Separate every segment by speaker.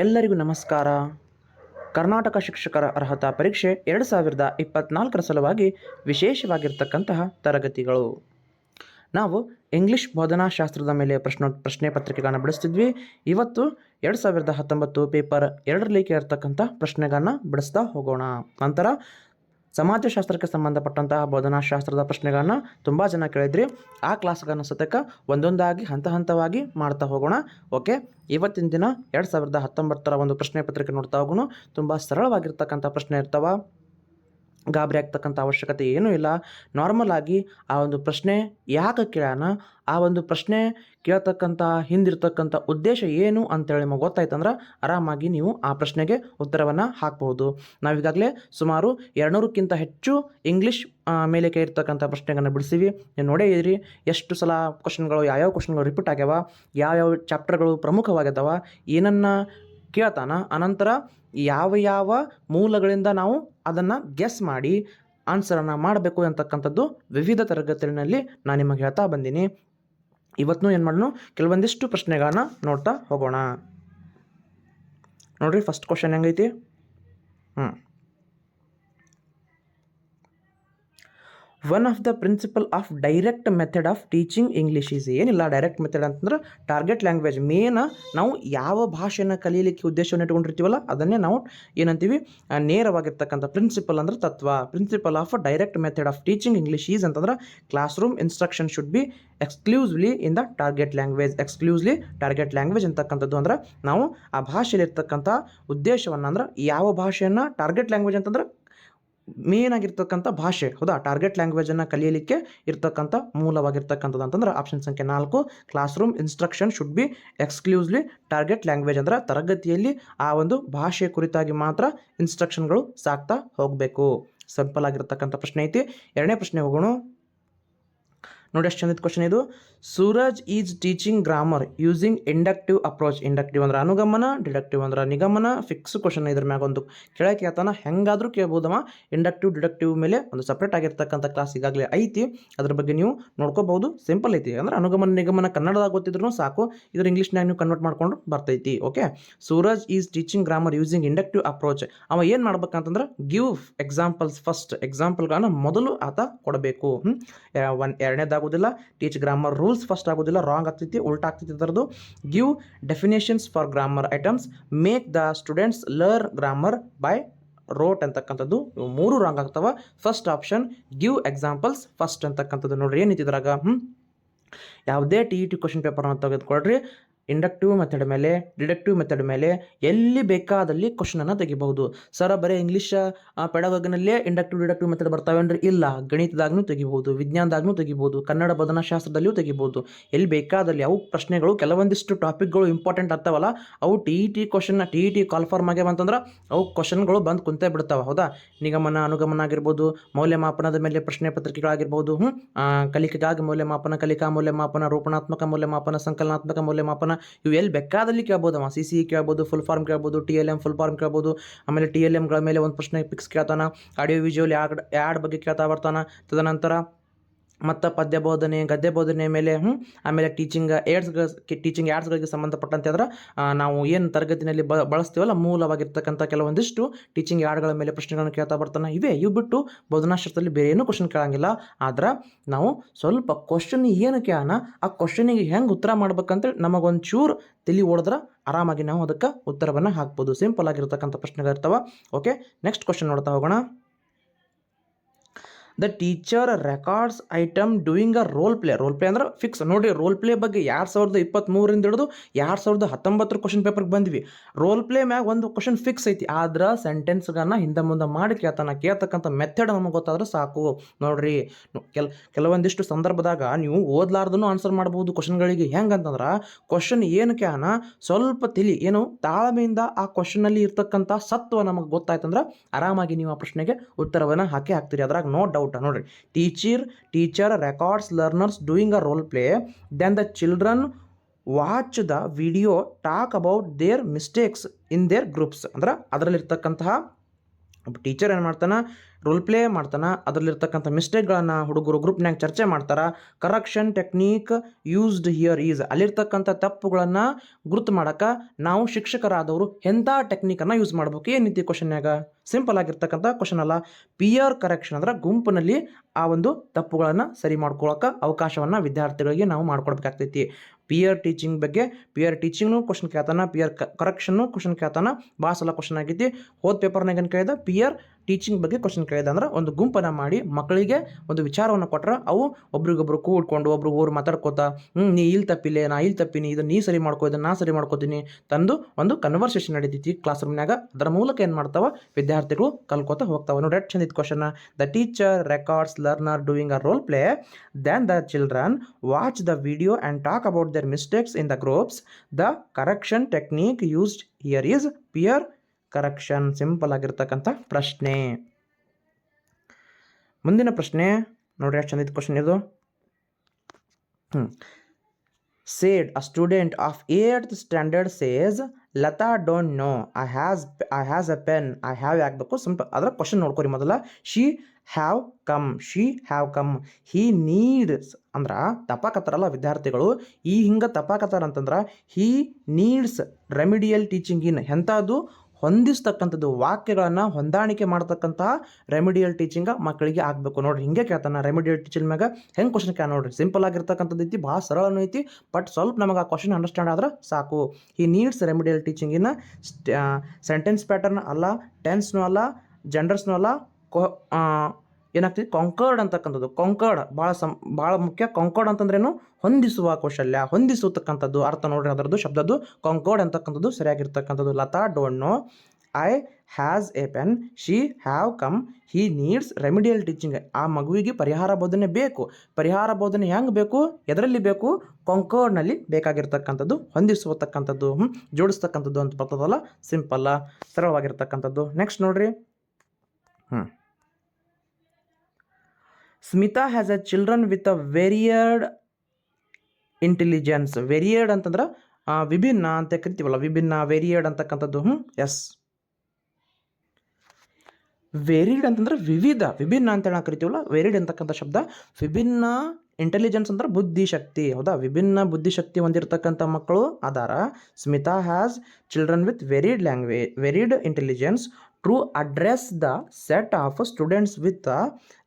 Speaker 1: ಎಲ್ಲರಿಗೂ ನಮಸ್ಕಾರ. ಕರ್ನಾಟಕ ಶಿಕ್ಷಕರ ಅರ್ಹತಾ ಪರೀಕ್ಷೆ ಎರಡು ಸಾವಿರದ ಇಪ್ಪತ್ನಾಲ್ಕರ ಸಲುವಾಗಿ ವಿಶೇಷವಾಗಿರ್ತಕ್ಕಂತಹ ತರಗತಿಗಳು. ನಾವು ಇಂಗ್ಲಿಷ್ ಬೋಧನಾಶಾಸ್ತ್ರದ ಮೇಲೆ ಪ್ರಶ್ನೋ, ಪ್ರಶ್ನೆ ಪತ್ರಿಕೆಗಳನ್ನು ಬಿಡಿಸ್ತಿದ್ವಿ. ಇವತ್ತು ಎರಡು ಸಾವಿರದ ಹತ್ತೊಂಬತ್ತು ಪೇಪರ್ ಎರಡರಲ್ಲಿ ಇರತಕ್ಕಂಥ ಪ್ರಶ್ನೆಗಳನ್ನು ಬಿಡಿಸ್ತಾ ಹೋಗೋಣ. ನಂತರ ಸಮಾಜಶಾಸ್ತ್ರಕ್ಕೆ ಸಂಬಂಧಪಟ್ಟಂತಹ ಬೋಧನಾಶಾಸ್ತ್ರದ ಪ್ರಶ್ನೆಗಳನ್ನು ತುಂಬ ಜನ ಕೇಳಿದ್ರಿ. ಆ ಕ್ಲಾಸ್ಗಳನ್ನು ಸತಕ ಒಂದೊಂದಾಗಿ ಹಂತ ಹಂತವಾಗಿ ಮಾಡ್ತಾ ಹೋಗೋಣ. ಓಕೆ? ಇವತ್ತಿನ ದಿನ ಎರಡು ಸಾವಿರದ ಹತ್ತೊಂಬತ್ತರ ಒಂದು ಪ್ರಶ್ನೆ ಪತ್ರಿಕೆ ನೋಡ್ತಾ ಹೋಗೋಣ. ತುಂಬ ಸರಳವಾಗಿರ್ತಕ್ಕಂಥ ಪ್ರಶ್ನೆ ಇರ್ತಾವ. ಗಾಬರಿ ಆಗ್ತಕ್ಕಂಥ ಅವಶ್ಯಕತೆ ಏನೂ ಇಲ್ಲ. ನಾರ್ಮಲ್ ಆಗಿ ಆ ಒಂದು ಪ್ರಶ್ನೆ ಯಾಕೆ ಕೇಳೋಣ ಆ ಒಂದು ಪ್ರಶ್ನೆ ಕೇಳ್ತಕ್ಕಂಥ, ಹಿಂದಿರ್ತಕ್ಕಂಥ ಉದ್ದೇಶ ಏನು ಅಂತೇಳಿ ನಿಮಗೆ ಗೊತ್ತಾಯ್ತಂದ್ರೆ ಆರಾಮಾಗಿ ನೀವು ಆ ಪ್ರಶ್ನೆಗೆ ಉತ್ತರವನ್ನು ಹಾಕ್ಬೋದು ನಾವೀಗಾಗಲೇ ಸುಮಾರು ಎರಡುನೂರಕ್ಕಿಂತ ಹೆಚ್ಚು ಇಂಗ್ಲೀಷ್ ಮೇಲೆ ಇರ್ತಕ್ಕಂಥ ಪ್ರಶ್ನೆಗಳನ್ನು ಬಿಡಿಸಿವಿ. ನೀವು ನೋಡೇ ಇದ್ರಿ ಎಷ್ಟು ಸಲ ಕ್ವಶನ್ಗಳು ಯಾವ್ಯಾವ ಕ್ವಶನ್ಗಳು ರಿಪೀಟ್ ಆಗ್ಯಾವ, ಯಾವ್ಯಾವ ಚಾಪ್ಟರ್ಗಳು ಪ್ರಮುಖವಾಗಿದ್ದಾವ ಏನನ್ನ ಕೇಳ್ತಾನ. ಅನಂತರ ಯಾವ ಯಾವ ಮೂಲಗಳಿಂದ ನಾವು ಅದನ್ನು ಗೆಸ್ ಮಾಡಿ ಆನ್ಸರನ್ನು ಮಾಡಬೇಕು ಅಂತಕ್ಕಂಥದ್ದು ವಿವಿಧ ತರಗತಿಗಳಲ್ಲಿ ನಾನು ನಿಮಗೆ ಹೇಳ್ತಾ ಬಂದೀನಿ. ಇವತ್ತು ಏನು ಮಾಡೋಣ ಕೆಲವೊಂದಿಷ್ಟು ಪ್ರಶ್ನೆಗಳನ್ನ ನೋಡ್ತಾ ಹೋಗೋಣ. ನೋಡ್ರಿ ಫಸ್ಟ್ ಕ್ವಶನ್ ಹೆಂಗೈತಿ? ಹ್ಞೂ one of the principle of direct method of teaching English is ಏನಿಲ್ಲ ಡೈರೆಕ್ಟ್ ಮೆಥಡ್ ಅಂತಂದ್ರೆ ಟಾರ್ಗೆಟ್ ಲ್ಯಾಂಗ್ವೇಜ್ ಮೇನ್ ನಾವು ಯಾವ ಭಾಷೆನ ಕಲೀಲಿಕ್ಕೆ ಉದ್ದೇಶವನ್ನು ಇಟ್ಕೊಂಡಿರ್ತೀವಲ್ಲ, ಅದನ್ನೇ ನಾವು ಏನಂತೀವಿ ನೇರವಾಗಿರ್ತಕ್ಕಂಥ ಪ್ರಿನ್ಸಿಪಲ್ ಅಂದ್ರೆ ತತ್ವ. Principle of direct method of teaching English is ಅಂತಂದ್ರೆ classroom instruction should be exclusively in the target language exclusively target language ಅಂತಕ್ಕಂಥದ್ದು ಅಂದ್ರೆ ನಾವು ಆ ಭಾಷೆಯಲ್ಲಿರ್ತಕ್ಕಂಥ ಉದ್ದೇಶವನ್ನು ಅಂದ್ರೆ ಯಾವ ಭಾಷೆಯನ್ನು ಟಾರ್ಗೆಟ್ ಲ್ಯಾಂಗ್ವೇಜ್ ಅಂತಂದ್ರೆ ಮೇನ್ ಆಗಿರ್ತಕ್ಕಂಥ ಭಾಷೆ, ಹೌದಾ? ಟಾರ್ಗೆಟ್ ಲ್ಯಾಂಗ್ವೇಜನ್ನು ಕಲಿಯಲಿಕ್ಕೆ ಇರ್ತಕ್ಕಂಥ ಮೂಲವಾಗಿರ್ತಕ್ಕಂಥದ್ದು ಅಂತಂದ್ರೆ ಆಪ್ಷನ್ ಸಂಖ್ಯೆ ನಾಲ್ಕು classroom instruction should be exclusively target language ಅಂದ್ರೆ ತರಗತಿಯಲ್ಲಿ ಆ ಒಂದು ಭಾಷೆ ಕುರಿತಾಗಿ ಮಾತ್ರ ಇನ್ಸ್ಟ್ರಕ್ಷನ್ಗಳು ಸಾಕ್ತಾ ಹೋಗಬೇಕು. ಸಿಂಪಲ್ ಆಗಿರ್ತಕ್ಕಂಥ ಪ್ರಶ್ನೆ ಐತಿ. ಎರಡನೇ ಪ್ರಶ್ನೆ ಹೋಗೋಣ. ನೋಡಿ ಎಷ್ಟು ಚಂದಿದ ಕ್ವಶನ್ ಇದು. Suraj is teaching grammar using inductive approach. Inductive ಅಂದ್ರೆ ಅನುಗಮನ, ಡಿಡಕ್ಟಿವ್ ಅಂದ್ರೆ ನಿಗಮನ ಫಿಕ್ಸ್ ಕ್ವಶನ್ ಇದ್ರ ಮ್ಯಾಗ ಒಂದು ಕೇಳಕ್ಕೆ ಆತನ ಹೆಂಗಾದ್ರೂ ಕೇಳ್ಬೋದವ ಇಂಡಕ್ಟಿವ್, ಡಿಡಕ್ಟಿವ್ ಮೇಲೆ ಒಂದು ಸಪ್ರೇಟ್ ಆಗಿರ್ತಕ್ಕಂಥ ಕ್ಲಾಸ್ ಈಗಾಗಲೇ ಐತಿ. ಅದ್ರ ಬಗ್ಗೆ ನೀವು ನೋಡ್ಕೋಬಹುದು. ಸಿಂಪಲ್ ಐತಿ. ಅಂದ್ರೆ ಅನುಗಮನ, ನಿಗಮನ ಕನ್ನಡದಾಗ ಗೊತ್ತಿದ್ರು ಸಾಕು. ಇದ್ರ ಇಂಗ್ಲೀಷ್ನಾಗ ನೀವು ಕನ್ವರ್ಟ್ ಮಾಡ್ಕೊಂಡು ಬರ್ತೈತಿ. Okay Suraj is teaching grammar using inductive approach. ಅವ ಏನು ಮಾಡ್ಬೇಕಂತಂದ್ರೆ ಗಿವ್ ಎಕ್ಸಾಂಪಲ್ಸ್ ಫಸ್ಟ್ ಎಕ್ಸಾಂಪಲ್ಗಳನ್ನ ಮೊದಲು ಆತ ಕೊಡಬೇಕು. ಒನ್ ಎರಡನೇದಾಗೋದಿಲ್ಲ. ಟೀಚ್ ಗ್ರಾಮರ್ ರೂಲ್ಸ್ ಫಸ್ಟ್ ಆಗೋದಿಲ್ಲ ರಾಂಗ್ ಆಗ್ತೈತಿ, ಉಲ್ಟಾ ಆಗ್ತೈತಿ ಅದರದ್ದು give definitions for grammar items make the students learn grammar by rote ಅಂತಕ್ಕಂಥದ್ದು. ಮೂರು ರಾಂಗ್ ಆಗ್ತಾವ. First option give examples first ಅಂತಕ್ಕಂಥದ್ದು. ನೋಡ್ರಿ ಏನಿದ್ರಾಗ ಹ್ಞೂ ಯಾವುದೇ ಟಿ ಇ ಟಿ ಕ್ವಶನ್ ಪೇಪರ್ನ ತೆಗೆದುಕೊಳ್ರಿ. ಇಂಡಕ್ಟಿವ್ ಮೆಥಡ್ ಮೇಲೆ ಡಿಡಕ್ಟಿವ್ ಮೆಥಡ್ ಮೇಲೆ ಎಲ್ಲಿ ಬೇಕಾದಲ್ಲಿ ಕ್ವಶನನ್ನು ತೆಗಿಬಹುದು. ಸರ ಬರೀ ಇಂಗ್ಲೀಷ್ ಪೆಡಗನಲ್ಲೇ ಇಂಡಕ್ಟಿವ್ ಡಿಡಕ್ಟಿವ್ ಮೆಥಡ್ ಬರ್ತಾವೇನ್ರಿ ಇಲ್ಲ. ಗಣಿತದಾಗ್ನೂ ತೆಗಿಬೋದು ವಿಜ್ಞಾನದಾಗ್ನೂ ತೆಗಿಬೋದು ಕನ್ನಡ ಬೋಧನಾಶಾಸ್ತ್ರದಲ್ಲಿಯೂ ತೆಗಿಬೋದು ಎಲ್ಲಿ ಬೇಕಾದಲ್ಲಿ ಅವು ಪ್ರಶ್ನೆಗಳು, ಕೆಲವೊಂದಿಷ್ಟು ಟಾಪಿಕ್ಗಳು ಇಂಪಾರ್ಟೆಂಟ್ ಆಗ್ತಾವಲ್ಲ, ಅವು ಟಿ ಇ ಟಿ ಕ್ವಶನ್ನ ಟಿ ಇ ಟಿ ಕಾಲ್ಫಾರ್ಮ್ ಆಗ್ಯಾವಂತಂದ್ರೆ ಅವು ಕ್ವಶನ್ಗಳು ಬಂದು ಕುಂತೇ ಬಿಡ್ತಾವೆ. ಹೌದಾ? ನಿಗಮನ, ಅನುಗಮನ ಆಗಿರ್ಬೋದು, ಮೌಲ್ಯಮಾಪನದ ಮೇಲೆ ಪ್ರಶ್ನೆ ಪತ್ರಿಕೆಗಳಾಗಿರ್ಬೋದು ಹ್ಞೂ ಕಲಿಕೆಗಾಗಿ ಮೌಲ್ಯಮಾಪನ, ಕಲಿಕಾ ಮೌಲ್ಯಮಾಪನ ರೂಪಣಾತ್ಮಕ ಮೌಲ್ಯಮಾಪನ, ಸಂಕಲನಾತ್ಮಕ ಮೌಲ್ಯಮಾಪನ ಇವು ಎಲ್ಲಿ ಬೇಕಾದಲ್ಲಿ ಕೇಳ್ಬೋದು ಸಿ ಸಿ ಕೇಳ್ಬೋದು ಫುಲ್ ಫಾರ್ಮ್ ಕೇಳ್ಬೋದು T L M full form ಕೇಳ್ಬೋದು, ಆಮೇಲೆ ಟಿ ಎಲ್ ಎಮ್ಗಳ ಮೇಲೆ ಒಂದು ಪ್ರಶ್ನೆ ಪಿಕ್ಸ್ ಕೇಳ್ತಾನ ಆಡಿಯೋ ವಿಜುವಲ್ ಯಾಡ್ ಯಾಡ್ ಬಗ್ಗೆ ಕೇಳ್ತಾ ಬರ್ತಾನ, ತದನಂತರ ಮತ್ತು ಪದ್ಯ ಬೋಧನೆ, ಗದ್ಯ ಬೋಧನೆ ಮೇಲೆ ಹ್ಞೂ ಆಮೇಲೆ ಟೀಚಿಂಗ್ ಏಡ್ಸ್ಗಳ ಟೀಚಿಂಗ್ ಯಾರ್ಡ್ಸ್ಗಳಿಗೆ ಸಂಬಂಧಪಟ್ಟಂತೆ ಅಂದ್ರೆ ನಾವು ಏನು ತರಗತಿನಲ್ಲಿ ಬ, ಬಳಸ್ತೀವಲ್ಲ, ಮೂಲವಾಗಿರ್ತಕ್ಕಂಥ ಕೆಲವೊಂದಿಷ್ಟು ಟೀಚಿಂಗ್ ಯಾರ್ಡ್ಗಳ ಮೇಲೆ ಪ್ರಶ್ನೆಗಳನ್ನು ಕೇಳ್ತಾ ಬರ್ತಾನೆ ಇವೇ. ಇವು ಬಿಟ್ಟು ಬೋಧನಾಶಾಸ್ತ್ರದಲ್ಲಿ ಬೇರೆ ಏನೂ ಕ್ವಶನ್ ಕೇಳಂಗಿಲ್ಲ. ಆದ್ರೆ ನಾವು ಸ್ವಲ್ಪ ಕ್ವಶನ್ ಏನು ಕೇಳೋಣ, ಆ ಕ್ವಶನಿಗೆ ಹೆಂಗೆ ಉತ್ತರ ಮಾಡ್ಬೇಕಂತೇಳಿ ನಮಗೊಂದು ಚೂರು ತಿಳಿ ಓಡಿದ್ರೆ ಆರಾಮಾಗಿ ನಾವು ಅದಕ್ಕೆ ಉತ್ತರವನ್ನು ಹಾಕ್ಬೋದು. ಸಿಂಪಲ್ ಆಗಿರ್ತಕ್ಕಂಥ ಪ್ರಶ್ನೆಗಳಿರ್ತಾವೆ. ಓಕೆ ನೆಕ್ಸ್ಟ್ ಕ್ವಶನ್ ನೋಡ್ತಾ ಹೋಗೋಣ. The teacher records item doing a role play role play ಅಂದ್ರೆ ಫಿಕ್ಸ್ ನೋಡಿ ರೋಲ್ ಪ್ಲೇ ಬಗ್ಗೆ ಎರಡು ಸಾವಿರದ ಇಪ್ಪತ್ತ್ಮೂರಿಂದ ಹಿಡಿದು ಎರಡು ಸಾವಿರದ ಹತ್ತೊಂಬತ್ತರ ಕ್ವಶನ್ ಪೇಪರ್ಗೆ ಬಂದ್ವಿ. ರೋಲ್ ಪ್ಲೇ ಮ್ಯಾಗ ಒಂದು ಕ್ವಶನ್ ಫಿಕ್ಸ್ ಐತಿ. ಆದ್ರೆ ಸೆಂಟೆನ್ಸ್ಗಳನ್ನ ಹಿಂದೆ ಮುಂದೆ ಮಾಡಿ ಕೇಳ್ತಾನ. ಕೇಳ್ತಕ್ಕಂಥ ಮೆಥಡ್ ನಮಗೆ ಗೊತ್ತಾದ್ರೆ ಸಾಕು. ನೋಡ್ರಿ ಕೆಲ ಕೆಲ್ ಕೆಲವೊಂದಿಷ್ಟು ಸಂದರ್ಭದಾಗ ನೀವು ಓದ್ಲಾರ್ದೂ ಆನ್ಸರ್ ಮಾಡ್ಬೋದು ಕ್ವಶನ್ಗಳಿಗೆ ಹೆಂಗಂತಂದ್ರೆ ಕ್ವಶನ್ ಏನು ಕ್ಯಾನ ಸ್ವಲ್ಪ ತಿಳಿ. ಏನು? ತಾಳ್ಮೆಯಿಂದ ಆ ಕ್ವಶನಲ್ಲಿ ಇರ್ತಕ್ಕಂಥ ಸತ್ವ ನಮಗೆ ಗೊತ್ತಾಯ್ತಂದ್ರೆ ಆರಾಮಾಗಿ ನೀವು ಆ ಪ್ರಶ್ನೆಗೆ ಉತ್ತರವನ್ನು ಹಾಕಿ ಹಾಕ್ತೀರಿ. ಅದ್ರಾಗ ನೋ ಡೌಟ್ ನೋಡ್ರಿ teacher teacher records learners doing a role play then the children watch the video talk about their mistakes in their groups ಅಂದ್ರೆ, ಅದರಲ್ಲಿರ್ತಕ್ಕಂತಹ ಟೀಚರ್ ಏನು ಮಾಡ್ತಾನೆ? ರೋಲ್ ಪ್ಲೇ ಮಾಡ್ತಾನೆ. ಅದರಲ್ಲಿರ್ತಕ್ಕಂಥ ಮಿಸ್ಟೇಕ್ಗಳನ್ನು ಹುಡುಗರು ಗ್ರೂಪ್ನಾಗ ಚರ್ಚೆ ಮಾಡ್ತಾರೆ. Correction technique used here is ಅಲ್ಲಿರ್ತಕ್ಕಂಥ ತಪ್ಪುಗಳನ್ನು ಗುರುತು ಮಾಡೋಕೆ ನಾವು ಶಿಕ್ಷಕರಾದವರು ಎಂಥ ಟೆಕ್ನಿಕನ್ನು ಯೂಸ್ ಮಾಡ್ಬೇಕು? ಏನೈತಿ ಕ್ವಶನ್ಯಾಗ ಸಿಂಪಲ್ ಆಗಿರ್ತಕ್ಕಂಥ ಕ್ವಶನ್ ಅಲ್ಲ. ಪಿಯರ್ ಕರೆಕ್ಷನ್ ಅಂದ್ರೆ ಗುಂಪಿನಲ್ಲಿ ಆ ಒಂದು ತಪ್ಪುಗಳನ್ನು ಸರಿ ಮಾಡ್ಕೊಳಕ್ಕೆ ಅವಕಾಶವನ್ನು ವಿದ್ಯಾರ್ಥಿಗಳಿಗೆ ನಾವು ಮಾಡ್ಕೊಡ್ಬೇಕಾಗ್ತೈತಿ. ಪಿಯರ್ ಟೀಚಿಂಗ್ ಬಗ್ಗೆ ಪಿಯರ್ ಟೀಚಿಂಗ್ನು ಕ್ವಶನ್ ಕೇಳ್ತಾನ. ಪಿಯರ್ ಕರೆಕ್ಷನ್ನು ಕ್ವಶನ್ ಕೇಳ್ತಾನೆ. ಭಾಳ ಸಲ ಕ್ವಶನ್ ಆಗೈತಿ ಹೋದ ಪೇಪರ್ನಾಗ ಏನು ಕೇಳಿದ? ಪಿಯರ್ ಟೀಚಿಂಗ್ ಬಗ್ಗೆ ಕ್ವಶನ್ ಕೇಳಿದೆ ಅಂದ್ರೆ ಒಂದು ಗುಂಪನ್ನು ಮಾಡಿ ಮಕ್ಕಳಿಗೆ ಒಂದು ವಿಚಾರವನ್ನು ಕೊಟ್ಟರೆ ಅವು ಒಬ್ರಿಗೊಬ್ರು ಕೂಡ್ಕೊಂಡು ಒಬ್ರು ಊರು ಮಾತಾಡ್ಕೋತಾ ಹ್ಞೂ ನೀ ಇಲ್ಲಿ ತಪ್ಪಿಲ್ಲ, ನಾ ಇಲ್ಲಿ ತಪ್ಪಿನಿ, ಇದು ನೀ ಸರಿ ಮಾಡ್ಕೋ, ಇದನ್ನು ನಾ ಸರಿ ಮಾಡ್ಕೋತೀನಿ ತಂದು ಒಂದು ಕನ್ವರ್ಸೇಷನ್ ನಡೀತೈತಿ ಕ್ಲಾಸ್ ರೂಮ್ನಾಗ ಅದರ ಮೂಲಕ ಏನು ಮಾಡ್ತಾವ? ವಿದ್ಯಾರ್ಥಿಗಳು ಕಲ್ಕೋತಾ ಹೋಗ್ತಾವ. ನೋಡಿ ಎಷ್ಟು ಚಂದ question the teacher records learner doing a role play then the children watch the video and talk about their mistakes in the groups the correction technique used here is peer correction simple ಆಗಿರ್ತಕ್ಕಂಥ ಪ್ರಶ್ನೆ. ಮುಂದಿನ ಪ್ರಶ್ನೆ, ನೋಡ್ರಿ ಎಷ್ಟು ಚಂದ question ಇದು ಹ್ಞೂ said a student of eight standard says Lata don't know I has I has a pen I have ಆಗಬೇಕು. ಸಿಂಪಲ್ ಅದರ ಕ್ವಶನ್ ನೋಡ್ಕೊರಿ ಮೊದಲ. She have come she have come he needs ಅಂದ್ರೆ ತಪಾಕತ್ತಾರಲ್ಲ ವಿದ್ಯಾರ್ಥಿಗಳು. ಈ ಹಿಂಗೆ ತಪಾಕತ್ತಾರ ಅಂತಂದ್ರೆ he needs remedial teaching in. ಎಂಥದ್ದು ಹೊಂದಿಸ್ತಕ್ಕಂಥದ್ದು, ವಾಕ್ಯಗಳನ್ನು ಹೊಂದಾಣಿಕೆ ಮಾಡ್ತಕ್ಕಂತಹ ರೆಮಿಡಿಯಲ್ ಟೀಚಿಂಗ ಮಕ್ಕಳಿಗೆ ಆಗಬೇಕು. ನೋಡ್ರಿ, ಹಿಂಗೆ ಕೇಳ್ತಾನೆ ರೆಮಿಡಿಯಲ್ ಟೀಚಿಂಗ್ ಮ್ಯಾಗ. ಹೆಂಗೆ ಕ್ವಶನ್ ಕೇಳ ನೋಡ್ರಿ ಸಿಂಪಲ್ ಆಗಿರ್ತಕ್ಕಂಥದ್ದು ಐತಿ, ಭಾಳ ಸರಳನೂ ಐತಿ ಬಟ್ ಸ್ವಲ್ಪ ನಮಗೆ ಆ ಕ್ವಶನ್ ಅಂಡರ್ಸ್ಟ್ಯಾಂಡ್ ಆದ್ರೆ ಸಾಕು. ಈ ನೀಡ್ಸ್ ರೆಮಿಡಿಯಲ್ ಟೀಚಿಂಗಿನ ಸೆಂಟೆನ್ಸ್ ಪ್ಯಾಟರ್ನ್ ಅಲ್ಲ ಟೆನ್ಸ್ನೂ ಅಲ್ಲ ಜೆಂಡರ್ಸ್ನೂ ಅಲ್ಲ, ಕೊ ಏನಾಗ್ತೈತಿ ಕೊಂಕರ್ಡ್ ಅಂತಕ್ಕಂಥದ್ದು. ಕೊಂಕರ್ಡ್ ಭಾಳ ಸಂ ಭಾಳ ಮುಖ್ಯ. ಕೊಂಕರ್ಡ್ ಅಂತಂದ್ರೇನು? ಹೊಂದಿಸುವ ಕೌಶಲ್ಯ. ಹೊಂದಿಸತಕ್ಕಂಥದ್ದು. ಅರ್ಥ ನೋಡ್ರಿ ಅದರದ್ದು ಶಬ್ದದ್ದು. ಕೊಂಕರ್ಡ್ ಅಂತಕ್ಕಂಥದ್ದು ಸರಿಯಾಗಿರ್ತಕ್ಕಂಥದ್ದು. Lata don't know I has a pen she have come he needs remedial teaching ಆ ಮಗುವಿಗೆ ಪರಿಹಾರ ಬೋಧನೆ ಬೇಕು. ಪರಿಹಾರ ಬೋಧನೆ ಹೆಂಗೆ ಬೇಕು? ಎದರಲ್ಲಿ ಬೇಕು? ಕೊಂಕರ್ಡ್ನಲ್ಲಿ ಬೇಕಾಗಿರ್ತಕ್ಕಂಥದ್ದು. ಹೊಂದಿಸುವತಕ್ಕಂಥದ್ದು ಹ್ಞೂ ಜೋಡಿಸ್ತಕ್ಕಂಥದ್ದು ಅಂತ ಬರ್ತದಲ್ಲ? ಸಿಂಪಲ್ಲ ಸರಳವಾಗಿರ್ತಕ್ಕಂಥದ್ದು. ನೆಕ್ಸ್ಟ್ ನೋಡ್ರಿ. ಹ್ಞೂ Smita has a children with a varied intelligence varied ಅಂತಂದ್ರೆ ವಿಭಿನ್ನ ಅಂತ ಕರಿತೀವಲ್ಲ, ವಿಭಿನ್ನ ವೆರಿಯರ್ಡ್ ಅಂತಕ್ಕಂಥದ್ದು. ಹ್ಞೂ ಎಸ್ ವೆರಿಡ್ ಅಂತಂದ್ರೆ ವಿವಿಧ, ವಿಭಿನ್ನ ಅಂತ ಹೇಳಿ ಕರಿತೀವಲ್ಲ ವೆರಿಡ್ ಅಂತಕ್ಕಂಥ ಶಬ್ದ. ವಿಭಿನ್ನ ಇಂಟೆಲಿಜೆನ್ಸ್ ಅಂದ್ರೆ ಬುದ್ಧಿಶಕ್ತಿ ಹೌದಾ? ವಿಭಿನ್ನ ಬುದ್ಧಿಶಕ್ತಿ ಹೊಂದಿರತಕ್ಕಂಥ ಮಕ್ಕಳು ಅದಾರ Smita has children with varied language varied intelligence to address the set of students with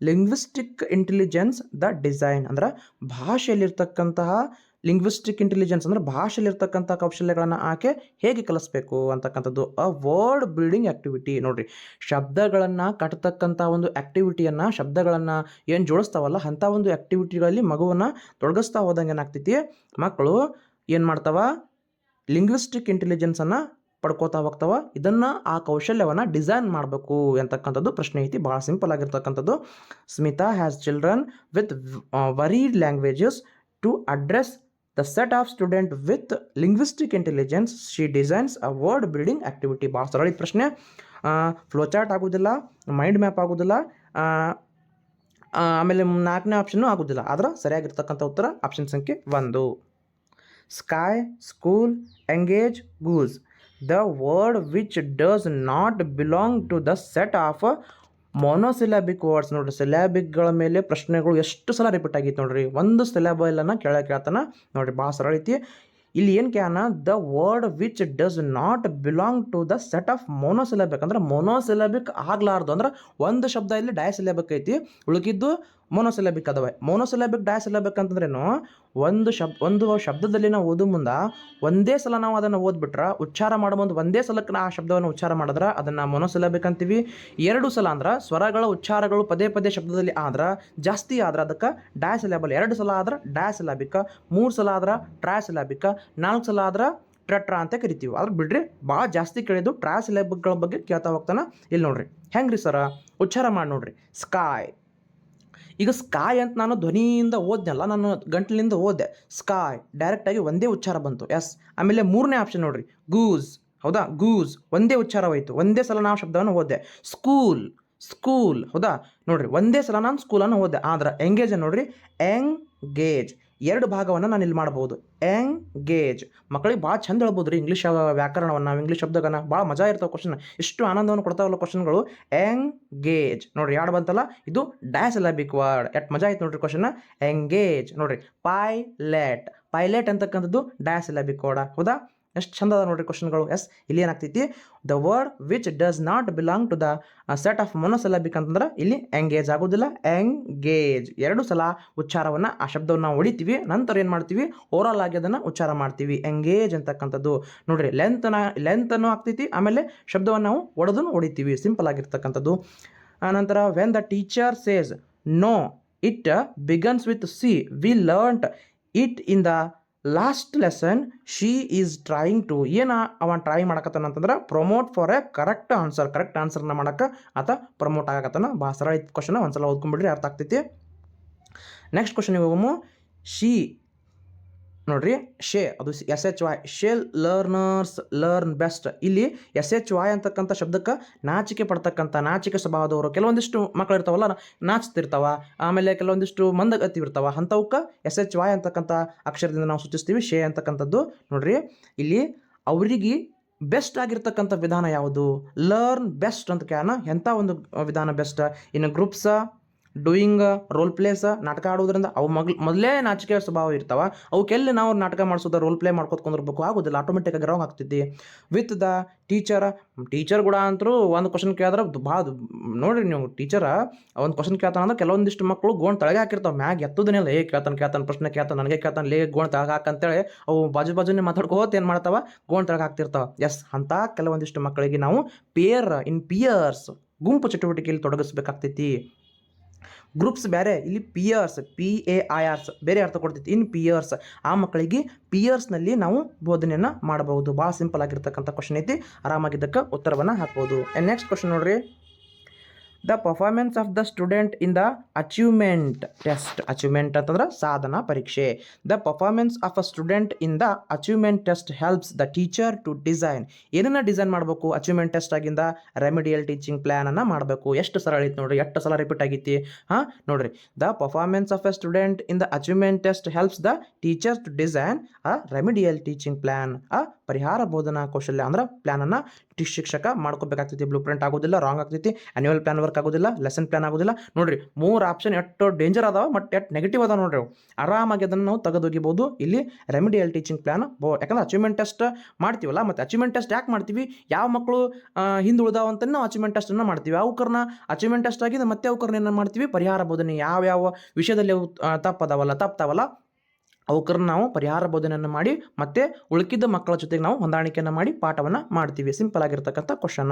Speaker 1: linguistic intelligence the design ಅಂದ್ರೆ ಭಾಷೆಯಲ್ಲಿರ್ತಕ್ಕಂತಹ ಲಿಂಗ್ವಿಸ್ಟಿಕ್ ಇಂಟೆಲಿಜೆನ್ಸ್ ಅಂದ್ರೆ ಭಾಷೆಯಲ್ಲಿರ್ತಕ್ಕಂಥ ಕೌಶಲ್ಯಗಳನ್ನು ಆಕೆ ಹೇಗೆ ಕಲಿಸ್ಬೇಕು ಅಂತಕ್ಕಂಥದ್ದು. ಅ ವರ್ಡ್ ಬಿಲ್ಡಿಂಗ್ ಆ್ಯಕ್ಟಿವಿಟಿ ನೋಡ್ರಿ, ಶಬ್ದಗಳನ್ನು ಕಟ್ತಕ್ಕಂಥ ಒಂದು ಆ್ಯಕ್ಟಿವಿಟಿಯನ್ನು ಶಬ್ದಗಳನ್ನು ಏನು ಜೋಡಿಸ್ತಾವಲ್ಲ, ಅಂಥ ಒಂದು ಆ್ಯಕ್ಟಿವಿಟಿಗಳಲ್ಲಿ ಮಗುವನ್ನು ತೊಡಗಿಸ್ತಾ ಹೋದಂಗೆ ಏನಾಗ್ತೈತಿ? ಮಕ್ಕಳು ಏನು ಮಾಡ್ತಾವ? ಲಿಂಗ್ವಿಸ್ಟಿಕ್ ಇಂಟೆಲಿಜೆನ್ಸನ್ನು ಪಡ್ಕೋತಾ ಹೋಗ್ತಾವ, ಇದನ್ನು ಆ ಕೌಶಲ್ಯವನ್ನು ಡಿಸೈನ್ ಮಾಡಬೇಕು ಅಂತಕ್ಕಂಥದ್ದು ಪ್ರಶ್ನೆ ಐತಿ. ಭಾಳ ಸಿಂಪಲ್ ಆಗಿರ್ತಕ್ಕಂಥದ್ದು. Smita has children with varied languages to address the set of student with linguistic intelligence she designs a word building activity ಭಾಳ ಸರಳ ಪ್ರಶ್ನೆ. ಫ್ಲೋಚಾರ್ಟ್ ಆಗೋದಿಲ್ಲ ಮೈಂಡ್ ಮ್ಯಾಪ್ ಆಗೋದಿಲ್ಲ ಆಮೇಲೆ ನಾಲ್ಕನೇ ಆಪ್ಷನ್ನು ಆಗೋದಿಲ್ಲ. ಆದ್ರೆ ಸರಿಯಾಗಿರ್ತಕ್ಕಂಥ ಉತ್ತರ ಆಪ್ಷನ್ ಸಂಖ್ಯೆ ಒಂದು. Sky school engage goose the word which does not belong to the set of monosyllabic words ನೋಡ್ರಿ ಸಿಲಾಬಿಕ್ಗಳ ಮೇಲೆ ಪ್ರಶ್ನೆಗಳು ಎಷ್ಟು ಸಲ ರಿಪೀಟ್ ಆಗಿತ್ತು ನೋಡ್ರಿ. ಒಂದು ಸಿಲಾಬಲನ್ನು ಕೇಳಕ್ಕೆ ಕೇಳ್ತಾನ. ನೋಡ್ರಿ ಭಾಳ ಸರಳ ಐತಿ ಇಲ್ಲಿ ಏನು ಕ್ಯಾನ the word which does not belong to the set of monosyllabic ಅಂದ್ರೆ ಮೊನೋಸಿಲಾಬಿಕ್ ಆಗ್ಲಾರ್ದು. ಅಂದ್ರೆ ಒಂದು ಶಬ್ದ ಇಲ್ಲಿ ಡಯಸಿಲಾಬಿಕ್ ಐತಿ. ಉಳುಕಿದ್ದು ಮೊನೋಸಿಲಾಬಿಕ್ ಅದಾವೆ ಮೊನೋಸಿಲೆಬಿಕ್ ಡಯಾಸಿಲೆಬಿಕ್ ಅಂತಂದ್ರೇನು? ಒಂದು ಶಬ್, ಒಂದು ಶಬ್ದದಲ್ಲಿ ನಾವು ಓದು ಮುಂದೆ ಒಂದೇ ಸಲ ನಾವು ಅದನ್ನು ಓದ್ಬಿಟ್ರೆ, ಉಚ್ಚಾರ ಮಾಡೋ ಮುಂದೆ ಒಂದೇ ಸಲಕ್ಕೆ ನಾ ಆ ಶಬ್ದವನ್ನು ಉಚ್ಚಾರ ಮಾಡಿದ್ರೆ, ಅದನ್ನು ಮೊನೋಸಿಲೆಬಿಕ್ ಅಂತೀವಿ. ಎರಡು ಸಲ ಅಂದ್ರೆ ಸ್ವರಗಳ ಉಚ್ಚಾರಗಳು ಪದೇ ಪದೇ ಶಬ್ದದಲ್ಲಿ ಆದ್ರೆ, ಜಾಸ್ತಿ ಆದ್ರೆ ಅದಕ್ಕೆ ಡಯಾಸಿಲೆಬಲ್, ಎರಡು ಸಲ ಆದ್ರೆ ಡಯಸಿಲಾಬಿಕ್, ಮೂರು ಸಲ ಆದ್ರೆ ಟ್ರಯಸಿಲಾಬಿಕ್ ನಾಲ್ಕು ಸಲ ಆದ್ರೆ ಟ್ರಟ್ರಾ ಅಂತ ಕರಿತೀವಿ. ಆದ್ರೆ ಬಿಡ್ರಿ ಭಾಳ ಜಾಸ್ತಿ ಕೇಳಿದ್ದು ಟ್ರಯಸಿಲಾಬಿಕ್ಗಳ ಬಗ್ಗೆ ಕೇಳ್ತಾ ಹೋಗ್ತಾನೆ. ಇಲ್ಲಿ ನೋಡ್ರಿ, ಹೆಂಗ್ರಿ ಸರ? ಉಚ್ಚಾರ ಮಾಡಿ ನೋಡ್ರಿ. ಸ್ಕಾಯ್ ಈಗ ಸ್ಕಾಯ್ ಅಂತ ನಾನು ಧ್ವನಿಯಿಂದ ಓದ್ನಲ್ಲ ನಾನು ಗಂಟ್ಲಿಂದ ಓದೆ ಸ್ಕಾಯ್ ಡೈರೆಕ್ಟಾಗಿ ಒಂದೇ ಉಚ್ಚಾರ ಬಂತು. ಎಸ್ ಆಮೇಲೆ ಮೂರನೇ ಆಪ್ಷನ್ ನೋಡ್ರಿ. ಗೂಸ್ ಹೌದಾ? ಗೂಸ್ ಒಂದೇ ಉಚ್ಚಾರವಾಯಿತು ಒಂದೇ ಸಲ ನಾವು ಶಬ್ದವನ್ನು ಓದೆ ಸ್ಕೂಲ್ ಸ್ಕೂಲ್ ಹೌದಾ? ನೋಡ್ರಿ, ಒಂದೇ ಸಲ ನಾನು ಸ್ಕೂಲನ್ನು ಓದೆ ಆದ್ರೆ ಎಂಗೇಜ್ ನೋಡ್ರಿ. ಎಂಗೇಜ್ ಎರಡು ಭಾಗವನ್ನು ನಾನು ಇಲ್ಲಿ ಮಾಡ್ಬೋದು. ಎಂಗೇಜ್ ಮಕ್ಕಳಿಗೆ ಭಾಳ ಚಂದ ಹೇಳ್ಬೋದು ರೀ ಇಂಗ್ಲೀಷ್ ವ್ಯಾಕರಣವನ್ನು ಇಂಗ್ಲೀಷ್ ಶಬ್ದಗನ. ಭಾಳ ಮಜಾ ಇರ್ತಾವೆ ಕ್ವಶನ್ ಇಷ್ಟು ಆನಂದವನ್ನು ಕೊಡ್ತಾವಲ್ಲ ಕ್ವಶನ್ಗಳು ಎಂಗೇಜ್ ನೋಡ್ರಿ ಯಾರು ಬಂತಲ್ಲ? ಇದು ಡ್ಯಾಸ್ ಎಲ್ಲ ಬಿಕ್ ವರ್ಡ್ ಎಟ್ ಮಜಾ ಆಯ್ತು ನೋಡ್ರಿ ಕ್ವಶನ್ ಎಂಗೇಜ್ ನೋಡ್ರಿ ಪೈಲೆಟ್ ಪೈಲೆಟ್ ಅಂತಕ್ಕಂಥದ್ದು ಡ್ಯಾಸ್ ಎಲ್ಲ ಬಿಕ್ ವರ್ಡ್ ಹೌದಾ? ಎಷ್ಟು ಚಂದ ಅದ ನೋಡ್ರಿ ಕ್ವಶನ್ಗಳು ಎಸ್, ಇಲ್ಲಿ ಏನಾಗ್ತೈತಿ? The word which does not belong to the set of monosyllabic ಅಂತಂದ್ರೆ ಇಲ್ಲಿ ಎಂಗೇಜ್ ಆಗೋದಿಲ್ಲ. ಎಂಗೇಜ್ ಎರಡು ಸಲ ಉಚ್ಚಾರವನ್ನು ಆ ಶಬ್ದವನ್ನು ಹೊಡಿತೀವಿ, ನಂತರ ಏನು ಮಾಡ್ತೀವಿ? ಓರಲ್ ಆಗಿ ಅದನ್ನು ಉಚ್ಚಾರ ಮಾಡ್ತೀವಿ. ಎಂಗೇಜ್ ಅಂತಕ್ಕಂಥದ್ದು. ನೋಡ್ರಿ ಲೆಂತ್ನ ಲೆಂತನ್ನು ಆಗ್ತೈತಿ, ಆಮೇಲೆ ಶಬ್ದವನ್ನು ನಾವು ಒಡೆದನ್ನು ಹೊಡಿತೀವಿ. ಸಿಂಪಲ್ ಆಗಿರ್ತಕ್ಕಂಥದ್ದು. ಆನಂತರ when the teacher says no it begins with C we learnt it in the last lesson she is trying to ಏನ ಅವ ಟ್ರೈ ಮಾಡಕತ್ತಾನ ಅಂತಂದ್ರೆ promote for a correct answer correct ಆನ್ಸರ್ನ ಮಾಡಕ್ಕೆ ಆತ ಪ್ರಮೋಟ್ ಆಗಕತ್ತಾನ. ಭಾಳ ಸರಳ ಕ್ವಶನ್ ಒಂದ್ಸಲ ಓದ್ಕೊಂಡ್ಬಿಡ್ರಿ ಅರ್ಥ ಆಗ್ತೈತಿ. Next question ಹೋಗಮು. ಶಿ ನೋಡ್ರಿ, ಶೇ, ಅದು S H Y shy learners learn best ಇಲ್ಲಿ ಎಸ್ ಎಚ್ ವಾಯ್ ಅಂತಕ್ಕಂಥ ಶಬ್ದಕ್ಕೆ ನಾಚಿಕೆ ಪಡ್ತಕ್ಕಂಥ, ನಾಚಿಕೆ ಸ್ವಭಾವದವರು ಕೆಲವೊಂದಿಷ್ಟು ಮಕ್ಕಳು ಇರ್ತಾವಲ್ಲ, ನಾಚ್ತಿರ್ತಾವ. ಆಮೇಲೆ ಕೆಲವೊಂದಿಷ್ಟು ಮಂದಗತಿ ಇರ್ತಾವ. ಅಂಥವಕ್ಕೆ ಎಸ್ ಎಚ್ ವಾಯ್ ಅಂತಕ್ಕಂಥ ಅಕ್ಷರದಿಂದ ನಾವು ಸೂಚಿಸ್ತೀವಿ, ಶೇ ಅಂತಕ್ಕಂಥದ್ದು. ನೋಡ್ರಿ, ಇಲ್ಲಿ ಅವರಿಗೆ ಬೆಸ್ಟ್ ಆಗಿರ್ತಕ್ಕಂಥ ವಿಧಾನ ಯಾವುದು? ಲರ್ನ್ ಬೆಸ್ಟ್ ಅಂತ ಕ್ಯಾನ ಎಂಥ ಒಂದು ವಿಧಾನ ಬೆಸ್ಟ್ ಇನ್ನು ಗ್ರೂಪ್ಸ ಡೂಯಿಂಗ್ ರೋಲ್ ಪ್ಲೇಸ್ ನಾಟಕ ಆಡೋದ್ರಿಂದ ಅವು ಮಗ್ಲು, ಮೊದಲೇ ನಾಚಿಕೆ ಸ್ವಭಾವ ಇರ್ತಾವ. ಅವಕ್ಕೆಲ್ಲಿ ನಾವು ನಾಟಕ ಮಾಡಿಸೋದು ರೋಲ್ ಪ್ಲೇ ಮಾಡ್ಕೊತ್ಕೊಂಡಿರ್ಬೇಕು ಆಗೋದಿಲ್ಲ. ಆಟೋಮೆಟಿಕ್ ಆಗಿ ರಾಂಗ್ ಆಗ್ತೈತಿ ವಿತ್ ದ ಟೀಚರ್ ಟೀಚರ್ ಕೂಡ ಅಂತರೂ ಒಂದು ಕ್ವಶನ್ ಕೇಳಿದ್ರೆ ಭಾಳ ನೋಡಿರಿ ನೀವು ಟೀಚರ ಒಂದು ಕ್ವಶನ್ ಕೇಳ್ತಾನ ಅಂದ್ರೆ ಕೆಲವೊಂದಿಷ್ಟು ಮಕ್ಕಳು ಗೋಣ್ ತಳಗೆ ಹಾಕಿರ್ತಾವೆ. ಮ್ಯಾಗ ಇಲ್ಲ ಏ ಕೇಳ್ತಾನೆ ಕೇಳ್ತಾನೆ, ಪ್ರಶ್ನೆ ಕೇಳ್ತಾನೆ, ನನಗೆ ಕೇಳ್ತಾನೆ, ಲೇ ಗೋಣ್ ತಳಗೆ ಹಾಕಂತೇಳಿ ಅವು ಬಾಜು ಬಾಜುನೇ ಮಾತಾಡ್ಕೋತ ಏನು ಮಾಡ್ತಾವ? ಗೋಣ್ ತಳಗೆ ಹಾಕ್ತಿರ್ತಾವ. ಎಸ್ ಅಂತ ಕೆಲವೊಂದಿಷ್ಟು ಮಕ್ಕಳಿಗೆ ನಾವು ಪೇರ್ ಇನ್ ಪಿಯರ್ಸ್ ಗುಂಪು ಚಟುವಟಿಕೆಯಲ್ಲಿ ತೊಡಗಿಸ್ಬೇಕಾಗ್ತೈತಿ. ಗ್ರೂಪ್ಸ್ ಬೇರೆ, ಇಲ್ಲಿ peers P A I R S ಬೇರೆ ಅರ್ಥ ಕೊಡ್ತೈತಿ ಇನ್ ಪಿಯರ್ಸ್ ಆ ಮಕ್ಕಳಿಗೆ ಪಿಯರ್ಸ್ನಲ್ಲಿ ನಾವು ಬೋಧನೆಯನ್ನು ಮಾಡಬಹುದು ಭಾಳ ಸಿಂಪಲ್ ಆಗಿರ್ತಕ್ಕಂಥ ಕ್ವಶನ್ ಐತಿ. ಆರಾಮಾಗಿದ್ದಕ್ಕೆ ಉತ್ತರವನ್ನು ಹಾಕ್ಬೋದು. ನೆಕ್ಸ್ಟ್ ಕ್ವಶನ್ ನೋಡ್ರಿ. The performance of the student in the achievement test. Achievement ಅಂತಂದ್ರೆ ಸಾಧನಾ ಪರೀಕ್ಷೆ. The performance of a student in the achievement test helps the teacher to design. ಏನನ್ನ ಡಿಸೈನ್ ಮಾಡಬೇಕು ಅಚೀವ್ಮೆಂಟ್ ಟೆಸ್ಟ್ ಆಗಿಂದ? ರೆಮಿಡಿಯಲ್ ಟೀಚಿಂಗ್ ಪ್ಲ್ಯಾನನ್ನು ಮಾಡಬೇಕು. ಎಷ್ಟು ಸಲ ಐತಿ ನೋಡ್ರಿ, ಎಷ್ಟು ಸಲ ರಿಪೀಟ್ ಆಗೈತಿ ಹಾಂ, ನೋಡ್ರಿ. The performance of a student in the achievement test helps the teacher to design a remedial teaching plan ಅ ಪರಿಹಾರ ಬೋಧನಾ ಕೌಶಲ್ಯ ಅಂದ್ರೆ ಪ್ಲ್ಯಾನನ್ನು ಅನ್ನ ಶಿಕ್ಷಕ ಮಾಡ್ಕೋಬೇಕಾಗ್ತೈತಿ. ಬ್ಲೂ ಪ್ರಿಂಟ್ ಆಗೋದಿಲ್ಲ, ರಾಂಗ್ ಆಗ್ತೈತಿ. ಆನ್ಯುವಲ್ ಪ್ಲಾನ್ ವರ್ಕ್ ಆಗೋದಿಲ್ಲ ಲೆಸನ್ ಪ್ಲಾನ್ ಆಗೋದಿಲ್ಲ. ನೋಡ್ರಿ, ಮೂರು ಆಪ್ಷನ್ ಎಷ್ಟು ಡೇಂಜರ್ ಅದಾವ ಬಟ್ ಎಷ್ಟು ನೆಗೆಟಿವ್ ಅದಾವ ನೋಡ್ರಿ ಆರಾಮಾಗಿ ಅದನ್ನು ನಾವು ತೆಗೆದೋಗಿಬೋದು. ಇಲ್ಲಿ ರೆಮಿಡಿಯಲ್ ಟೀಚಿಂಗ್ ಪ್ಲಾನ್ ಬೋ, ಯಾಕಂದ್ರೆ ಅಚೀವ್ಮೆಂಟ್ ಟೆಸ್ಟ್ ಮಾಡ್ತೀವಲ್ಲ, ಮತ್ತು ಅಚೀವ್ಮೆಂಟ್ ಟೆಸ್ಟ್ ಯಾಕೆ ಮಾಡ್ತೀವಿ? ಯಾವ ಮಕ್ಕಳು ಹಿಂದುಳಿದಾವ ಅಂತ ನಾವು ಅಚೀವ್ಮೆಂಟ್ ಟೆಸ್ಟನ್ನು ಮಾಡ್ತೀವಿ. ಅವಕರ್ನ ಅಚೀವ್ಮೆಂಟ್ ಟೆಸ್ಟ್ ಆಗಿದೆ ಮತ್ತೆ ಅವಕರ್ನ ಏನು ಮಾಡ್ತೀವಿ. ಪರಿಹಾರ ಬೋಧನೆ ಯಾವ ಯಾವ ವಿಷಯದಲ್ಲಿ ತಪ್ಪದಾವಲ್ಲ, ತಪ್ತಾವಲ್ಲ ಅವಕರನ್ನ ನಾವು ಪರಿಹಾರ ಬೋಧನೆಯನ್ನು ಮಾಡಿ, ಮತ್ತೆ ಉಳುಕಿದ್ದ ಮಕ್ಕಳ ಜೊತೆಗೆ ನಾವು ಹೊಂದಾಣಿಕೆಯನ್ನು ಮಾಡಿ ಪಾಠವನ್ನು ಮಾಡ್ತೀವಿ. ಸಿಂಪಲ್ ಆಗಿರ್ತಕ್ಕಂಥ ಕ್ವಶನ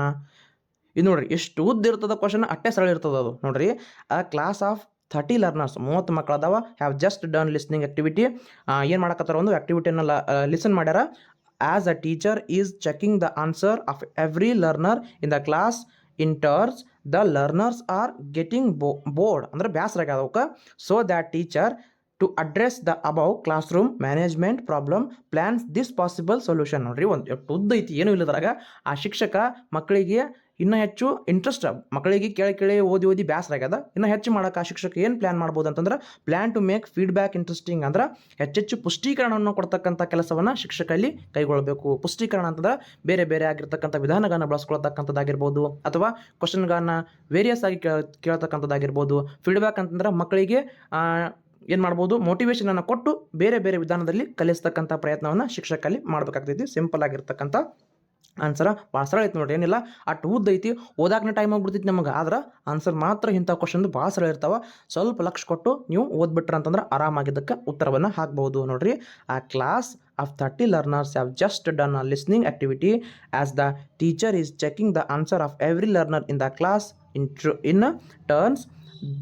Speaker 1: ಇದು ನೋಡ್ರಿ, ಎಷ್ಟು ಉದ್ದ ಇರ್ತದ ಕ್ವಶನ್ ಅಟ್ಟೆ ಸರಳ ಇರ್ತದ ಅದು. ನೋಡ್ರಿ, ಆ ಕ್ಲಾಸ್ ಆಫ್ ಥರ್ಟಿ ಲರ್ನರ್ಸ್ ಮೂವತ್ತು ಮಕ್ಕಳು ಅದಾವ have just done listening activity ಏನು ಮಾಡಕತ್ತಾರ ಒಂದು ಆ್ಯಕ್ಟಿವಿಟಿಯನ್ನು ಲಿಸನ್ ಮಾಡ್ಯಾರ. As a teacher is checking the answer of every learner in the class in turns the learners are getting ಬೋ ಬೋರ್ಡ್ ಅಂದ್ರೆ ಬ್ಯಾಸರ ಆಗ್ಯಾದವಕ್ಕೆ so that teacher to address the above class room management problem plans this possible solution ನೋಡ್ರಿ, ಒಂದು ಉದ್ದ ಐತಿ, ಏನೂ ಇಲ್ಲದ್ರಾಗ. ಆ ಶಿಕ್ಷಕ ಮಕ್ಕಳಿಗೆ ಇನ್ನೂ ಹೆಚ್ಚು ಇಂಟ್ರೆಸ್ಟ್ ಮಕ್ಕಳಿಗೆ ಕೇಳಿ ಕೇಳಿ ಓದಿ ಓದಿ ಬ್ಯಾಸರ ಆಗ್ಯದ. ಇನ್ನೂ ಹೆಚ್ಚು ಮಾಡೋಕೆ ಆ ಶಿಕ್ಷಕ ಏನು ಪ್ಲ್ಯಾನ್ ಮಾಡ್ಬೋದು ಅಂತಂದ್ರೆ plan to make feedback interesting ಅಂದ್ರೆ ಹೆಚ್ಚೆಚ್ಚು ಪುಷ್ಟೀಕರಣವನ್ನು ಕೊಡ್ತಕ್ಕಂಥ ಕೆಲಸವನ್ನು ಶಿಕ್ಷಕರಲ್ಲಿ ಕೈಗೊಳ್ಳಬೇಕು. ಪುಷ್ಟೀಕರಣ ಅಂತಂದ್ರೆ ಬೇರೆ ಬೇರೆ ಆಗಿರ್ತಕ್ಕಂಥ ವಿಧಾನಗಳನ್ನು ಬಳಸ್ಕೊಳ್ತಕ್ಕಂಥದ್ದಾಗಿರ್ಬೋದು ಅಥವಾ ಕ್ವಶನ್ಗಳನ್ನ ವೇರಿಯಸ್ ಆಗಿ ಕೇಳ, ಕೇಳ್ತಕ್ಕಂಥದ್ದಾಗಿರ್ಬೋದು. ಫೀಡ್ಬ್ಯಾಕ್ ಅಂತಂದ್ರೆ ಮಕ್ಕಳಿಗೆ ಏನು ಮಾಡ್ಬೋದು? ಮೋಟಿವೇಶನನ್ನು ಕೊಟ್ಟು ಬೇರೆ ಬೇರೆ ವಿಧಾನದಲ್ಲಿ ಕಲಿಸ್ತಕ್ಕಂಥ ಪ್ರಯತ್ನವನ್ನು ಶಿಕ್ಷಕಲ್ಲಿ ಮಾಡಬೇಕಾಗ್ತೈತಿ. ಸಿಂಪಲ್ ಆಗಿರ್ತಕ್ಕಂಥ ಆನ್ಸರ ಭಾಳ ಸರಳ ಐತಿ ನೋಡ್ರಿ, ಏನಿಲ್ಲ ಅಷ್ಟು ಉದ್ದ ಐತಿ ಓದಾಕನ ಟೈಮ್ ಆಗ್ಬಿಡ್ತೈತಿ ನಮಗೆ. ಆದ್ರೆ ಆನ್ಸರ್ ಮಾತ್ರ ಇಂಥ ಕ್ವಶನ್ದು ಭಾಳ ಸರಳ ಇರ್ತಾವ. ಸ್ವಲ್ಪ ಲಕ್ಷ ಕೊಟ್ಟು ನೀವು ಓದ್ಬಿಟ್ರ ಅಂತಂದ್ರೆ ಆರಾಮಾಗಿದ್ದಕ್ಕೆ ಉತ್ತರವನ್ನು ಹಾಕ್ಬೋದು ನೋಡ್ರಿ. A class of thirty learners have just done a listening activity as the teacher is checking the answer of every learner in the class in in turns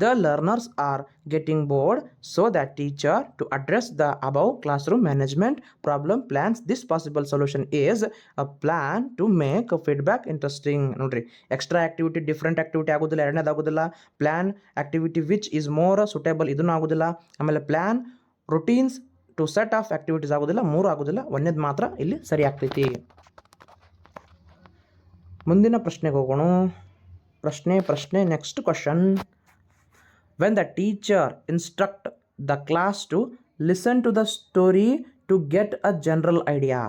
Speaker 1: the learners are getting bored, so that teacher to address the above classroom management problem plans. This possible solution is a plan to make a feedback interesting. ನೋಡ್ರಿ extra activity different activity ಆಗೋದಿಲ್ಲ, ಎರಡನೇದು ಆಗೋದಿಲ್ಲ. Plan activity which is more suitable ಇದನ್ನು ಆಗೋದಿಲ್ಲ. ಆಮೇಲೆ plan routines to set of activities ಆಗೋದಿಲ್ಲ, ಮೂರು ಆಗೋದಿಲ್ಲ. ಒಂದೇದು ಮಾತ್ರ ಇಲ್ಲಿ ಸರಿ ಆಗ್ತೈತಿ. ಮುಂದಿನ ಪ್ರಶ್ನೆಗೆ ಹೋಗೋಣ. ಪ್ರಶ್ನೆ ಪ್ರಶ್ನೆ next question when the teacher instruct the class to listen to the story to get a general idea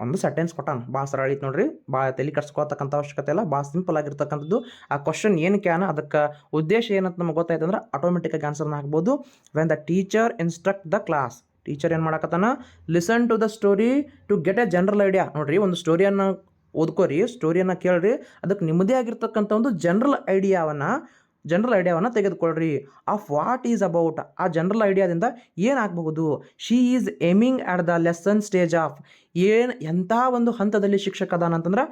Speaker 1: ಒಂದು ಸೆಂಟೆನ್ಸ್ ಕೊಟ್ಟಾನ. ಭಾಳ ಸರಳ ಐತಿ ನೋಡ್ರಿ. ಭಾಳ ತಲೆ ಕಟ್ಸ್ಕೊತಕ್ಕಂಥ ಅವಶ್ಯಕತೆ ಇಲ್ಲ. ಭಾಳ ಸಿಂಪಲ್ ಆಗಿರ್ತಕ್ಕಂಥದ್ದು. ಆ ಕ್ವಶನ್ ಏನಕ್ಕೆ ಕ್ಯಾನ ಅದಕ್ಕೆ ಉದ್ದೇಶ ಏನಂತ ನಮಗೆ ಗೊತ್ತಾಯ್ತು ಅಂದ್ರೆ ಆಟೋಮೆಟಿಕ್ಕಾಗಿ ಆನ್ಸರ್ನ ಹಾಕ್ಬೋದು. When the teacher instruct the class teacher ಏನು ಮಾಡಕತ್ತಾನ? Listen to the story to get a general idea ನೋಡ್ರಿ, ಒಂದು ಸ್ಟೋರಿಯನ್ನು ಓದ್ಕೋರಿ ಸ್ಟೋರಿಯನ್ನು ಕೇಳ್ರಿ. ಅದಕ್ಕೆ ನಿಮ್ಮದೇ ಆಗಿರ್ತಕ್ಕಂಥ ಒಂದು ಜನರಲ್ ಐಡಿಯಾವನ್ನು ಜನರಲ್ ಐಡಿಯಾವನ್ನು ತೆಗೆದುಕೊಳ್ಳ್ರಿ ಆಫ್ ವಾಟ್ ಈಸ್ ಅಬೌಟ್ ಆ ಜನರಲ್ ಐಡಿಯಾದಿಂದ ಏನಾಗಬಹುದು she is aiming at the lesson stage of ಏನು ಎಂಥ ಒಂದು ಹಂತದಲ್ಲಿ ಶಿಕ್ಷಕ ಅದಾನ ಅಂತಂದ್ರೆ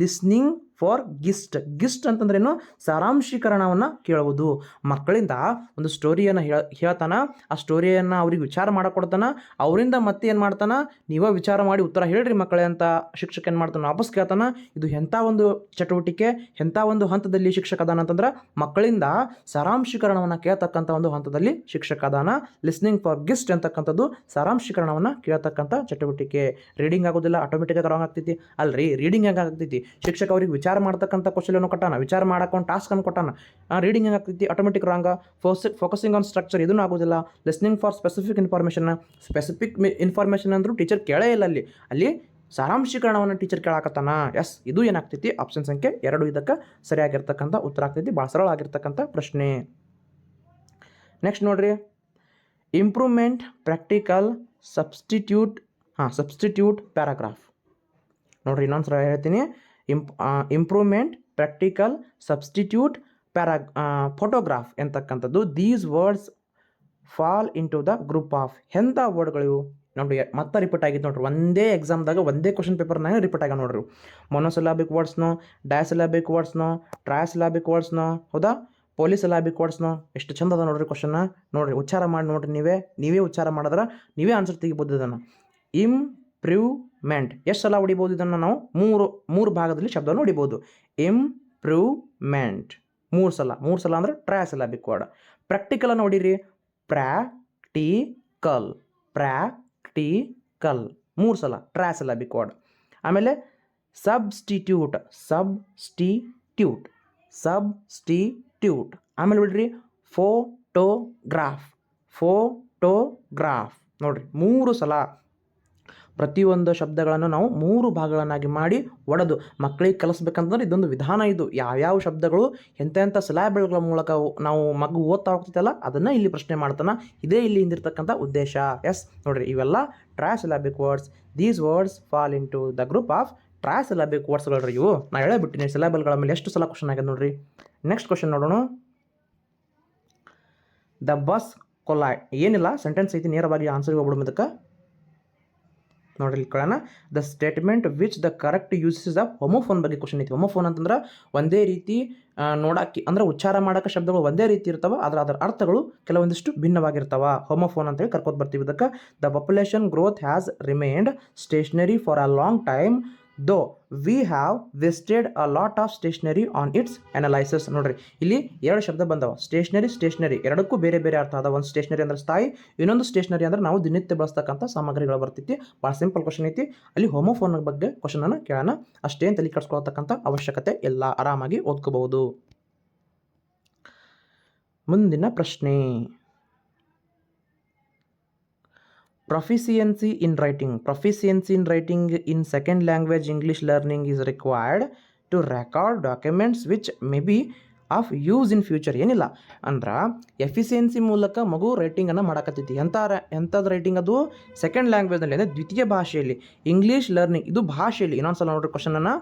Speaker 1: ಲಿಸ್ನಿಂಗ್ ಫಾರ್ ಗಿಸ್ಟ್ ಗಿಸ್ಟ್ ಅಂತಂದ್ರೆ ಏನು ಸಾರಾಂಶೀಕರಣವನ್ನು ಕೇಳುವುದು. ಮಕ್ಕಳಿಂದ ಒಂದು ಸ್ಟೋರಿಯನ್ನು ಹೇಳ, ಹೇಳ್ತಾನೆ, ಆ ಸ್ಟೋರಿಯನ್ನು ಅವ್ರಿಗೆ ವಿಚಾರ ಮಾಡಿಕೊಡ್ತಾನೆ, ಅವರಿಂದ ಮತ್ತೆ ಏನು ಮಾಡ್ತಾನ, ನೀವೇ ವಿಚಾರ ಮಾಡಿ ಉತ್ತರ ಹೇಳ್ರಿ ಮಕ್ಕಳೇ ಅಂತ ಶಿಕ್ಷಕ ಏನು ಮಾಡ್ತಾನೆ, ವಾಪಸ್ ಕೇಳ್ತಾನೆ, ಇದು ಎಂಥ ಒಂದು ಚಟುವಟಿಕೆ, ಎಂಥ ಒಂದು ಹಂತದಲ್ಲಿ ಶಿಕ್ಷಕ ಅದಾನ ಅಂತಂದ್ರೆ ಮಕ್ಕಳಿಂದ ಸಾರಾಂಶೀಕರಣವನ್ನು ಕೇಳ್ತಕ್ಕಂಥ ಒಂದು ಹಂತದಲ್ಲಿ ಶಿಕ್ಷಕ ಅದಾನ. ಲಿಸ್ನಿಂಗ್ ಫಾರ್ ಗಿಸ್ಟ್ ಅಂತಕ್ಕಂಥದ್ದು ಸಾರಾಂಶೀಕರಣವನ್ನು ಕೇಳ್ತಕ್ಕಂಥ ಚಟುವಟಿಕೆ. ರೀಡಿಂಗ್ ಆಗೋದಿಲ್ಲ ಆಟೋಮೆಟಿಕ್ಕಾಗಿ ರಾಂಗ್ ಆಗ್ತೈತಿ. ಅಲ್ರಿ ರೀಡಿಂಗ್ ಹೆಂಗೆ ಆಗ್ತೈತಿ? ಶಿಕ್ಷಕ ಅವ್ರಿಗೆ ವಿಚಾರ ಮಾಡ್ತಕ್ಕಂಥ ಕ್ವಶನ್ ಕೊಟ್ಟಾನ, ವಿಚಾರ ಮಾಡಕ್ಕೆ ಟಾಸ್ಕ್ ಅನ್ನು ಕೊಟ್ಟಾನ. ರೀಡಿಂಗ್ ಹೆಂಗೆ ಆಗ್ತೈತಿ? ಆಟೋಮೆಟಿಕ್ ರಾಂಗ ಫೋಸ್ ಫೋಕಸಿಂಗ್ ಆನ್ ಸ್ಟ್ರಕ್ಚರ್ ಇದೂ ಆಗೋದಿಲ್ಲ. Listening for specific information specific information ಅಂದರೂ ಟೀಚರ್ ಕೇಳೇ ಇಲ್ಲ ಅಲ್ಲಿ. ಅಲ್ಲಿ ಸಾರಾಂಶೀಕರಣವನ್ನು ಟೀಚರ್ ಕೇಳಾಕತ್ತಾನ. ಎಸ್ ಇದು ಏನಾಗ್ತೈತಿ? ಆಪ್ಷನ್ ಸಂಖ್ಯೆ ಎರಡು ಇದಕ್ಕೆ ಸರಿಯಾಗಿರ್ತಕ್ಕಂಥ ಉತ್ತರ ಆಗ್ತೈತಿ. ಭಾಳ ಸರಳ ಆಗಿರ್ತಕ್ಕಂಥ ಪ್ರಶ್ನೆ. ನೆಕ್ಸ್ಟ್ ನೋಡ್ರಿ. ಇಂಪ್ರೂವ್ಮೆಂಟ್ ಪ್ರಾಕ್ಟಿಕಲ್ ಸಬ್ಸ್ಟಿಟ್ಯೂಟ್ ಹಾಂ ಸಬ್ಸ್ಟಿಟ್ಯೂಟ್ ಪ್ಯಾರಾಗ್ರಾಫ್ ನೋಡ್ರಿ ಇನ್ನೊಂದು ಸಲ ಹೇಳ್ತೀನಿ. ಇಂಪ್ improvement practical substitute para photograph ಎಂತಕ್ಕಂಥದ್ದು. These words fall into the group of ಎಂಥ ವರ್ಡ್ಗಳು ನೋಡ್ರಿ, ಮತ್ತೆ ರಿಪೀಟ್ ಆಗಿದ್ದು ನೋಡ್ರಿ. ಒಂದೇ ಎಕ್ಸಾಮ್ದಾಗ ಒಂದೇ ಕ್ವಶನ್ ಪೇಪರ್ನಾಗ ರಿಪೀಟ್ ಆಗ ನೋಡ್ರಿ ಮೊನೋಸಿಲಾಬಿಕ್ ವರ್ಡ್ಸ್ನೋ ಡಯಾಸಿಲಾಬಿಕ್ ವರ್ಡ್ಸ್ನೋ ಟ್ರಯಾಸಿಲಾಬಿಕ್ ವರ್ಡ್ಸ್ನೋ ಹೌದಾ? ಪೊಲೀಸಿಲಾಬಿಕ್ ವರ್ಡ್ಸ್ನೋ ಎಷ್ಟು ಚಂದ ಅದ ನೋಡ್ರಿ ಕ್ವಶನ್ನ ನೋಡ್ರಿ, ಉಚ್ಚಾರ ಮಾಡಿ ನೋಡ್ರಿ ನೀವೇ. ನೀವೇ ಉಚ್ಚಾರ ಮಾಡಿದ್ರೆ ನೀವೇ ಆನ್ಸರ್ ತೆಗಿಬೋದು ಇದನ್ನು. ಇಂಪ್ರೂವ್ಮೆಂಟ್ ಎಷ್ಟು ಸಲ ಹೊಡಿಬೋದು ಇದನ್ನು ನಾವು? ಮೂರು ಮೂರು ಭಾಗದಲ್ಲಿ ಶಬ್ದವನ್ನು ಹೊಡಿಬೋದು. ಇಂಪ್ರೂವ್ಮೆಂಟ್ ಮೂರು ಸಲ ಮೂರು ಸಲ ಅಂದ್ರೆ ಬಿಕ್ ವರ್ಡ್ ಪ್ರಾಕ್ಟಿಕಲನ್ನು ಹೊಡೀರಿ. ಪ್ರಾಕ್ಟಿಕಲ್ ಪ್ರಾಕ್ಟಿಕಲ್ ಮೂರು ಸಲ ಟ್ರಯಾಸಿಲಾಬಿಕ್ ವರ್ಡ್ ಆಮೇಲೆ ಸಬ್ಸ್ಟಿಟ್ಯೂಟ್ ಸಬ್ಸ್ಟಿಟ್ಯೂಟ್ ಸಬ್ಸ್ಟಿಟ್ಯೂಟ್ ಆಮೇಲೆ ಬಿಡ್ರಿ ಫೋಟೋಗ್ರಾಫ್ ಫೋಟೋಗ್ರಾಫ್ ನೋಡ್ರಿ, ಮೂರು ಸಲ. ಪ್ರತಿಯೊಂದು ಶಬ್ದಗಳನ್ನು ನಾವು ಮೂರು ಭಾಗಗಳನ್ನಾಗಿ ಮಾಡಿ ಒಡೆದು ಮಕ್ಕಳಿಗೆ ಕಲಿಸ್ಬೇಕಂತಂದ್ರೆ ಇದೊಂದು ವಿಧಾನ ಇದು. ಯಾವ್ಯಾವ ಶಬ್ದಗಳು ಎಂತೆಂಥ ಸಿಲಾಬಲ್ಗಳ ಮೂಲಕ ನಾವು ಮಗು ಓದ್ತಾ ಹೋಗ್ತೈತಲ್ಲ ಅದನ್ನು ಇಲ್ಲಿ ಪ್ರಶ್ನೆ ಮಾಡ್ತಾನೆ. ಇದೇ ಇಲ್ಲಿ ಹಿಂದಿರ್ತಕ್ಕಂಥ ಉದ್ದೇಶ. ಎಸ್, ನೋಡ್ರಿ, ಇವೆಲ್ಲ trisyllabic words these words fall into the group of trisyllabic ವರ್ಡ್ಸ್ಗಳು ಇವು. ನಾ ಹೇಳಬಿಟ್ಟಿನಿ ಸಿಲಾಬಲ್ಗಳ ಮೇಲೆ ಎಷ್ಟು ಸಲ ಕ್ವಶನ್ ಆಗಿದೆ ನೋಡ್ರಿ. ನೆಕ್ಸ್ಟ್ ಕ್ವಶನ್ ನೋಡೋಣ. ದ ಬಸ್ ಕೊಲಾಯ್ ಏನಿಲ್ಲ ಸೆಂಟೆನ್ಸ್ ಐತಿ, ನೇರವಾಗಿ ಆನ್ಸರ್ಗೆ ಹೋಗ್ಬಿಡೋದು ಇದಕ್ಕೆ. ಇಲ್ಲಿ ಕೇಳೋಣ the statement which the correct uses of homophone ಬಗ್ಗೆ ಕ್ವಶನ್ ಐತಿ. ಹೊಮೋಫೋನ್ ಅಂತಂದ್ರೆ ಒಂದೇ ರೀತಿ ನೋಡಕ್ಕೆ ಅಂದ್ರೆ ಉಚ್ಚಾರ ಮಾಡೋಕೆ ಶಬ್ದಗಳು ಒಂದೇ ರೀತಿ ಇರ್ತವೆ, ಆದ್ರೆ ಅದರ ಅರ್ಥಗಳು ಕೆಲವೊಂದಿಷ್ಟು ಭಿನ್ನವಾಗಿರ್ತಾವ. ಹೋಮೋಫೋನ್ ಅಂತೇಳಿ ಕರ್ಕೋತ ಬರ್ತೀವಿ ಇದಕ್ಕೆ. The population growth has remained stationary for a long time though we have wasted a lot of stationery on its analyses ನೋಡ್ರಿ, ಇಲ್ಲಿ ಎರಡು ಶಬ್ದ ಬಂದವ. ಸ್ಟೇಷನರಿ ಸ್ಟೇಷನರಿ ಎರಡಕ್ಕೂ ಬೇರೆ ಬೇರೆ ಅರ್ಥ ಅದ ಒಂದು ಸ್ಟೇಷನರಿ ಅಂದ್ರೆ ಸ್ಥಾಯಿ, ಇನ್ನೊಂದು ಸ್ಟೇಷನರಿ ಅಂದ್ರೆ ನಾವು ದಿನನಿತ್ಯ ಬಳಸ್ತಕ್ಕಂಥ ಸಾಮಗ್ರಿಗಳು ಬರ್ತೈತಿ. ಭಾಳ ಸಿಂಪಲ್ ಕ್ವಶನ್ ಐತಿ. ಅಲ್ಲಿ ಹೋಮೋಫೋನ್ ಬಗ್ಗೆ ಕ್ವಶನ್ ಅನ್ನು ಕೇಳೋಣ. ಅಷ್ಟೇನು ತಲೆ ಕಟ್ಸ್ಕೊಳ್ತಕ್ಕಂಥ ಅವಶ್ಯಕತೆ ಇಲ್ಲ ಆರಾಮಾಗಿ ಓದ್ಕೋಬಹುದು. ಮುಂದಿನ ಪ್ರಶ್ನೆ. Proficiency in writing proficiency in writing in second language english learning is required to record documents which may be of use in future ಏನಿಲ್ಲ ಅಂದ್ರೆ writing ಮೂಲಕ ಮಗು ರೈಟಿಂಗನ್ನು ಮಾಡಕತ್ತೈತಿ ಎಂಥ ಎಂಥದ್ದು ರೈಟಿಂಗ್ ಅದು ಸೆಕೆಂಡ್ ಲ್ಯಾಂಗ್ವೇಜ್ನಲ್ಲಿ ಅಂದರೆ ದ್ವಿತೀಯ ಭಾಷೆಯಲ್ಲಿ ಇಂಗ್ಲೀಷ್ ಲರ್ನಿಂಗ್ ಇದು ಭಾಷೆಯಲ್ಲಿ ಇನ್ನೊಂದು ಸಲ ನೋಡ್ರಿ ಕ್ವಶನನ್ನು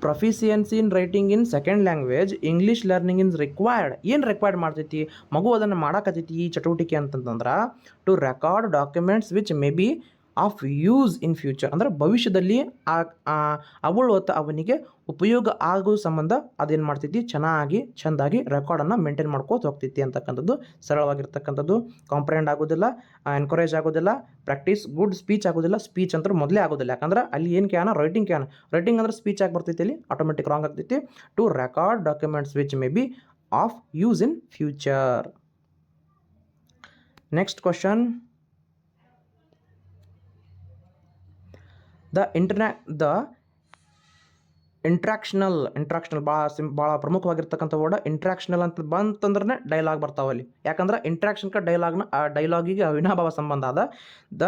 Speaker 1: proficiency in writing in second language English learning in required ಏನು ರಿಕ್ವೈರ್ಡ್ ಮಾಡ್ತೈತಿ? ಮಗು ಅದನ್ನು ಮಾಡಕತ್ತೈತಿ ಈ ಚಟುವಟಿಕೆ ಅಂತಂತಂದ್ರೆ to record documents which may be of use in future ಅಂದರೆ ಭವಿಷ್ಯದಲ್ಲಿ ಆ ಅವಳು ಹೊತ್ತು ಅವನಿಗೆ ಉಪಯೋಗ ಆಗೋ ಸಂಬಂಧ ಅದೇನು ಮಾಡ್ತೈತಿ ಚೆನ್ನಾಗಿ, ಚೆಂದಾಗಿ ರೆಕಾರ್ಡನ್ನು ಮೇಂಟೈನ್ ಮಾಡ್ಕೋತ ಹೋಗ್ತೈತಿ ಅಂತಕ್ಕಂಥದ್ದು ಸರಳವಾಗಿರ್ತಕ್ಕಂಥದ್ದು. ಕಾಂಪ್ರೆಂಡ್ ಆಗೋದಿಲ್ಲ ಎನ್ಕರೇಜ್ ಆಗೋದಿಲ್ಲ ಪ್ರಾಕ್ಟೀಸ್ ಗುಡ್ ಸ್ಪೀಚ್ ಆಗೋದಿಲ್ಲ ಸ್ಪೀಚ್ ಅಂತ ಮೊದಲೇ ಆಗೋದಿಲ್ಲ. ಯಾಕಂದ್ರೆ ಅಲ್ಲಿ ಏನು ಕ್ಯಾನ ರೈಟಿಂಗ್ ಕ್ಯಾನ ರೈಟಿಂಗ್ ಅಂದ್ರೆ ಸ್ಪೀಚ್ ಆಗಿ ಬರ್ತೈತಿ ಅಲ್ಲಿ ಆಟೋಮೆಟಿಕ್ ರಾಂಗ್ ಆಗ್ತೈತಿ. To record documents which may be of use in future next question the ಇಂಟರ್ನ್ಯಾ ದ ಇಂಟ್ರಾಕ್ಷನಲ್ ಇಂಟ್ರಾಕ್ಷನಲ್ ಭಾಳ ಸಿಂ ಭಾಳ ಪ್ರಮುಖವಾಗಿರ್ತಕ್ಕಂಥ ವರ್ಡ್ ಇಂಟ್ರಾಕ್ಷನಲ್ ಅಂತ ಬಂತಂದ್ರೆ ಡೈಲಾಗ್ ಬರ್ತಾವೆ ಅಲ್ಲಿ. ಯಾಕಂದ್ರೆ ಇಂಟ್ರಾಕ್ಷನ್ಗೆ ಡೈಲಾಗ್ನ ಆ ಡೈಲಾಗಿಗೆ ಅವಿನಾಭಾವ ಸಂಬಂಧ ಅದ. The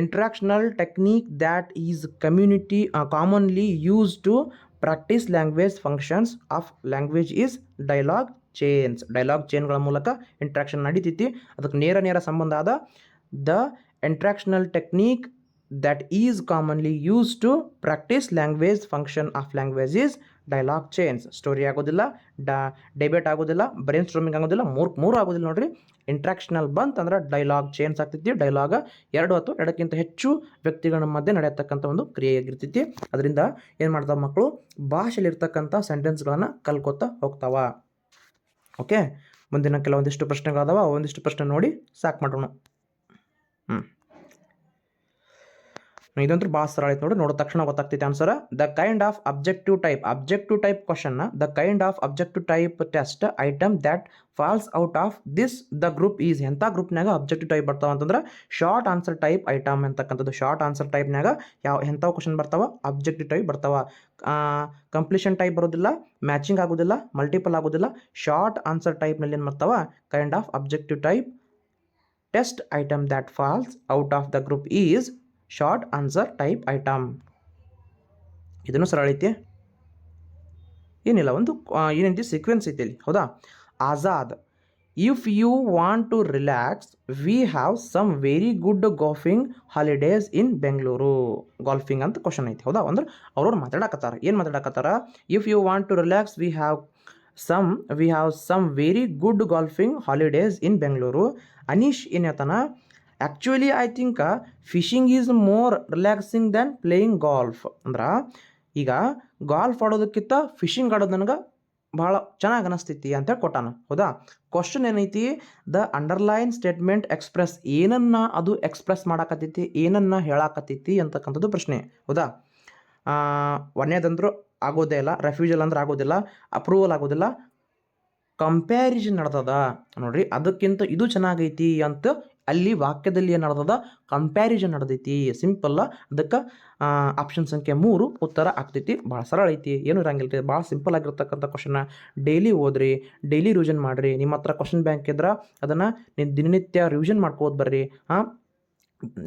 Speaker 1: interactional technique that is community commonly use to practise language functions of language is dialogue chains dialogue ಚೇನ್ಗಳ ಮೂಲಕ ಇಂಟ್ರಾಕ್ಷನ್ ನಡೀತೈತಿ. ಅದಕ್ಕೆ ನೇರ ನೇರ ಸಂಬಂಧ ಅದ. The interactional technique that is commonly used to practice language, function of language is dialogue chains story ಆಗೋದಿಲ್ಲ, ಡಾ ಡೆಬೇಟ್ ಆಗೋದಿಲ್ಲ ಬ್ರೈನ್ ಸ್ಟ್ರೋಮಿಂಗ್ ಆಗೋದಿಲ್ಲ, ಮೂರು ಮೂರು ಆಗೋದಿಲ್ಲ ನೋಡ್ರಿ. ಇಂಟ್ರಾಕ್ಷನಲ್ ಬಂತಂದ್ರೆ ಡೈಲಾಗ್ ಚೇನ್ಸ್ ಆಗ್ತೈತಿ ಡೈಲಾಗ್ ಎರಡು ಅಥವಾ ಎರಡಕ್ಕಿಂತ ಹೆಚ್ಚು ವ್ಯಕ್ತಿಗಳ ಮಧ್ಯೆ ನಡೆಯತಕ್ಕಂಥ ಒಂದು ಕ್ರಿಯೆಯಾಗಿರ್ತೈತಿ. ಅದರಿಂದ ಏನು ಮಾಡ್ತಾವ ಮಕ್ಕಳು ಭಾಷೆಯಲ್ಲಿರ್ತಕ್ಕಂಥ ಸೆಂಟೆನ್ಸ್ಗಳನ್ನು ಕಲ್ಕೋತಾ ಹೋಗ್ತಾವ. ಓಕೆ ಮುಂದಿನ ಕೆಲವೊಂದಿಷ್ಟು ಪ್ರಶ್ನೆಗಳದಾವ ಒಂದಿಷ್ಟು ಪ್ರಶ್ನೆ ನೋಡಿ ಸಾಕು ಮಾಡೋಣ. ಹ್ಞೂ ಇದಂತೂ ಭಾಳ ಸರಳ ಐತೆ ನೋಡಿ ನೋಡಿದ ತಕ್ಷಣ ಗೊತ್ತಾಗ್ತೈತೆ answer the kind of objective type objective type ಕ್ವಶನ್ನ the kind of objective type test item that falls out of this the group is ಎಂಥ ಗ್ರೂಪ್ನಾಗ ಅಬ್ಜೆಕ್ಟಿವ್ ಟೈಪ್ ಬರ್ತಾವ ಅಂತಂದ್ರೆ ಶಾರ್ಟ್ ಆನ್ಸರ್ ಟೈಪ್ ಐಟಮ್ ಅಂತಕ್ಕಂಥದ್ದು ಶಾರ್ಟ್ ಆನ್ಸರ್ ಟೈಪ್ನಾಗ ಯಾವ, ಎಂಥವು question ಬರ್ತಾವ? Objective type ಬರ್ತಾವ. ಕಂಪ್ಲೀಷನ್ ಟೈಪ್ ಬರೋದಿಲ್ಲ ಮ್ಯಾಚಿಂಗ್ ಆಗೋದಿಲ್ಲ ಮಲ್ಟಿಪಲ್ ಆಗೋದಿಲ್ಲ. ಶಾರ್ಟ್ ಆನ್ಸರ್ ಟೈಪ್ನಲ್ಲಿ ಏನು ಬರ್ತಾವ? Kind of objective type test item that falls out of the group is short answer type item. ಇದನ್ನು ಸರಳ ಐತಿ ಏನಿಲ್ಲ, ಒಂದು ಏನೈತಿ ಸೀಕ್ವೆನ್ಸ್ ಐತಿ ಇಲ್ಲಿ. ಹೌದಾ? Azad if you want to relax we have some very good golfing holidays in Bengaluru golfing ಅಂತ ಕ್ವಶನ್ ಐತಿ, ಹೌದಾ? ಅಂದ್ರೆ ಅವ್ರವ್ರು ಮಾತಾಡಕತ್ತಾರ. ಏನು ಮಾತಾಡಕತ್ತಾರ? If you want to relax we have some we have some very good golfing holidays in Bengaluru Anish ಏನು ಹೇಳ್ತಾನ? Actually I think fishing is more relaxing than playing golf ಅಂದ್ರೆ ಈಗ ಗಾಲ್ಫ್ ಆಡೋದಕ್ಕಿಂತ ಫಿಶಿಂಗ್ ಆಡೋದು ನನಗೆ ಭಾಳ ಚೆನ್ನಾಗಿ ಅನಿಸ್ತೈತಿ ಅಂತ ಹೇಳಿ ಕೊಟ್ಟಾನ ಹೌದಾ? ಕ್ವಶನ್ ಏನೈತಿ? ದ ಅಂಡರ್ಲೈನ್ ಸ್ಟೇಟ್ಮೆಂಟ್ ಎಕ್ಸ್ಪ್ರೆಸ್ ಏನನ್ನ ಅದು ಎಕ್ಸ್ಪ್ರೆಸ್ ಮಾಡಾಕತ್ತೈತಿ ಏನನ್ನ ಹೇಳಾಕತ್ತೈತಿ ಅಂತಕ್ಕಂಥದ್ದು ಪ್ರಶ್ನೆ. ಹೌದಾ? ಆ, ಒಂದನೇದಂದ್ರೂ ಆಗೋದೇ ಇಲ್ಲ ರೆಫ್ಯೂಜಲ್ ಅಂದ್ರೆ ಆಗೋದಿಲ್ಲ ಅಪ್ರೂವಲ್ ಆಗೋದಿಲ್ಲ ಕಂಪ್ಯಾರಿಸನ್ ನಡೆದದ. ನೋಡ್ರಿ ಅದಕ್ಕಿಂತ ಇದು ಚೆನ್ನಾಗೈತಿ ಅಂತ ಅಲ್ಲಿ ವಾಕ್ಯದಲ್ಲಿ ಏನು ನಡೆದದ? ಕಂಪ್ಯಾರಿಸನ್ ನಡೆದೈತಿ. ಸಿಂಪಲ್ಲ ಅದಕ್ಕೆ ಆಪ್ಷನ್ ಸಂಖ್ಯೆ ಮೂರು ಉತ್ತರ ಆಗ್ತೈತಿ. ಭಾಳ ಸರಳ ಐತಿ. ಏನು ಇರಂಗಿಲ್ಲ ರೀ ಭಾಳ ಸಿಂಪಲ್ ಆಗಿರ್ತಕ್ಕಂಥ ಕ್ವಶನ್ನ ಡೈಲಿ ಓದ್ರಿ. ಡೈಲಿ ರಿವಿಷನ್ ಮಾಡಿರಿ. ನಿಮ್ಮ ಹತ್ರ ಕ್ವಶನ್ ಬ್ಯಾಂಕ್ ಇದ್ರೆ ಅದನ್ನು ನೀವು ದಿನನಿತ್ಯ ರಿವಿಷನ್ ಮಾಡ್ಕೋದು ಬರ್ರಿ. ಹಾಂ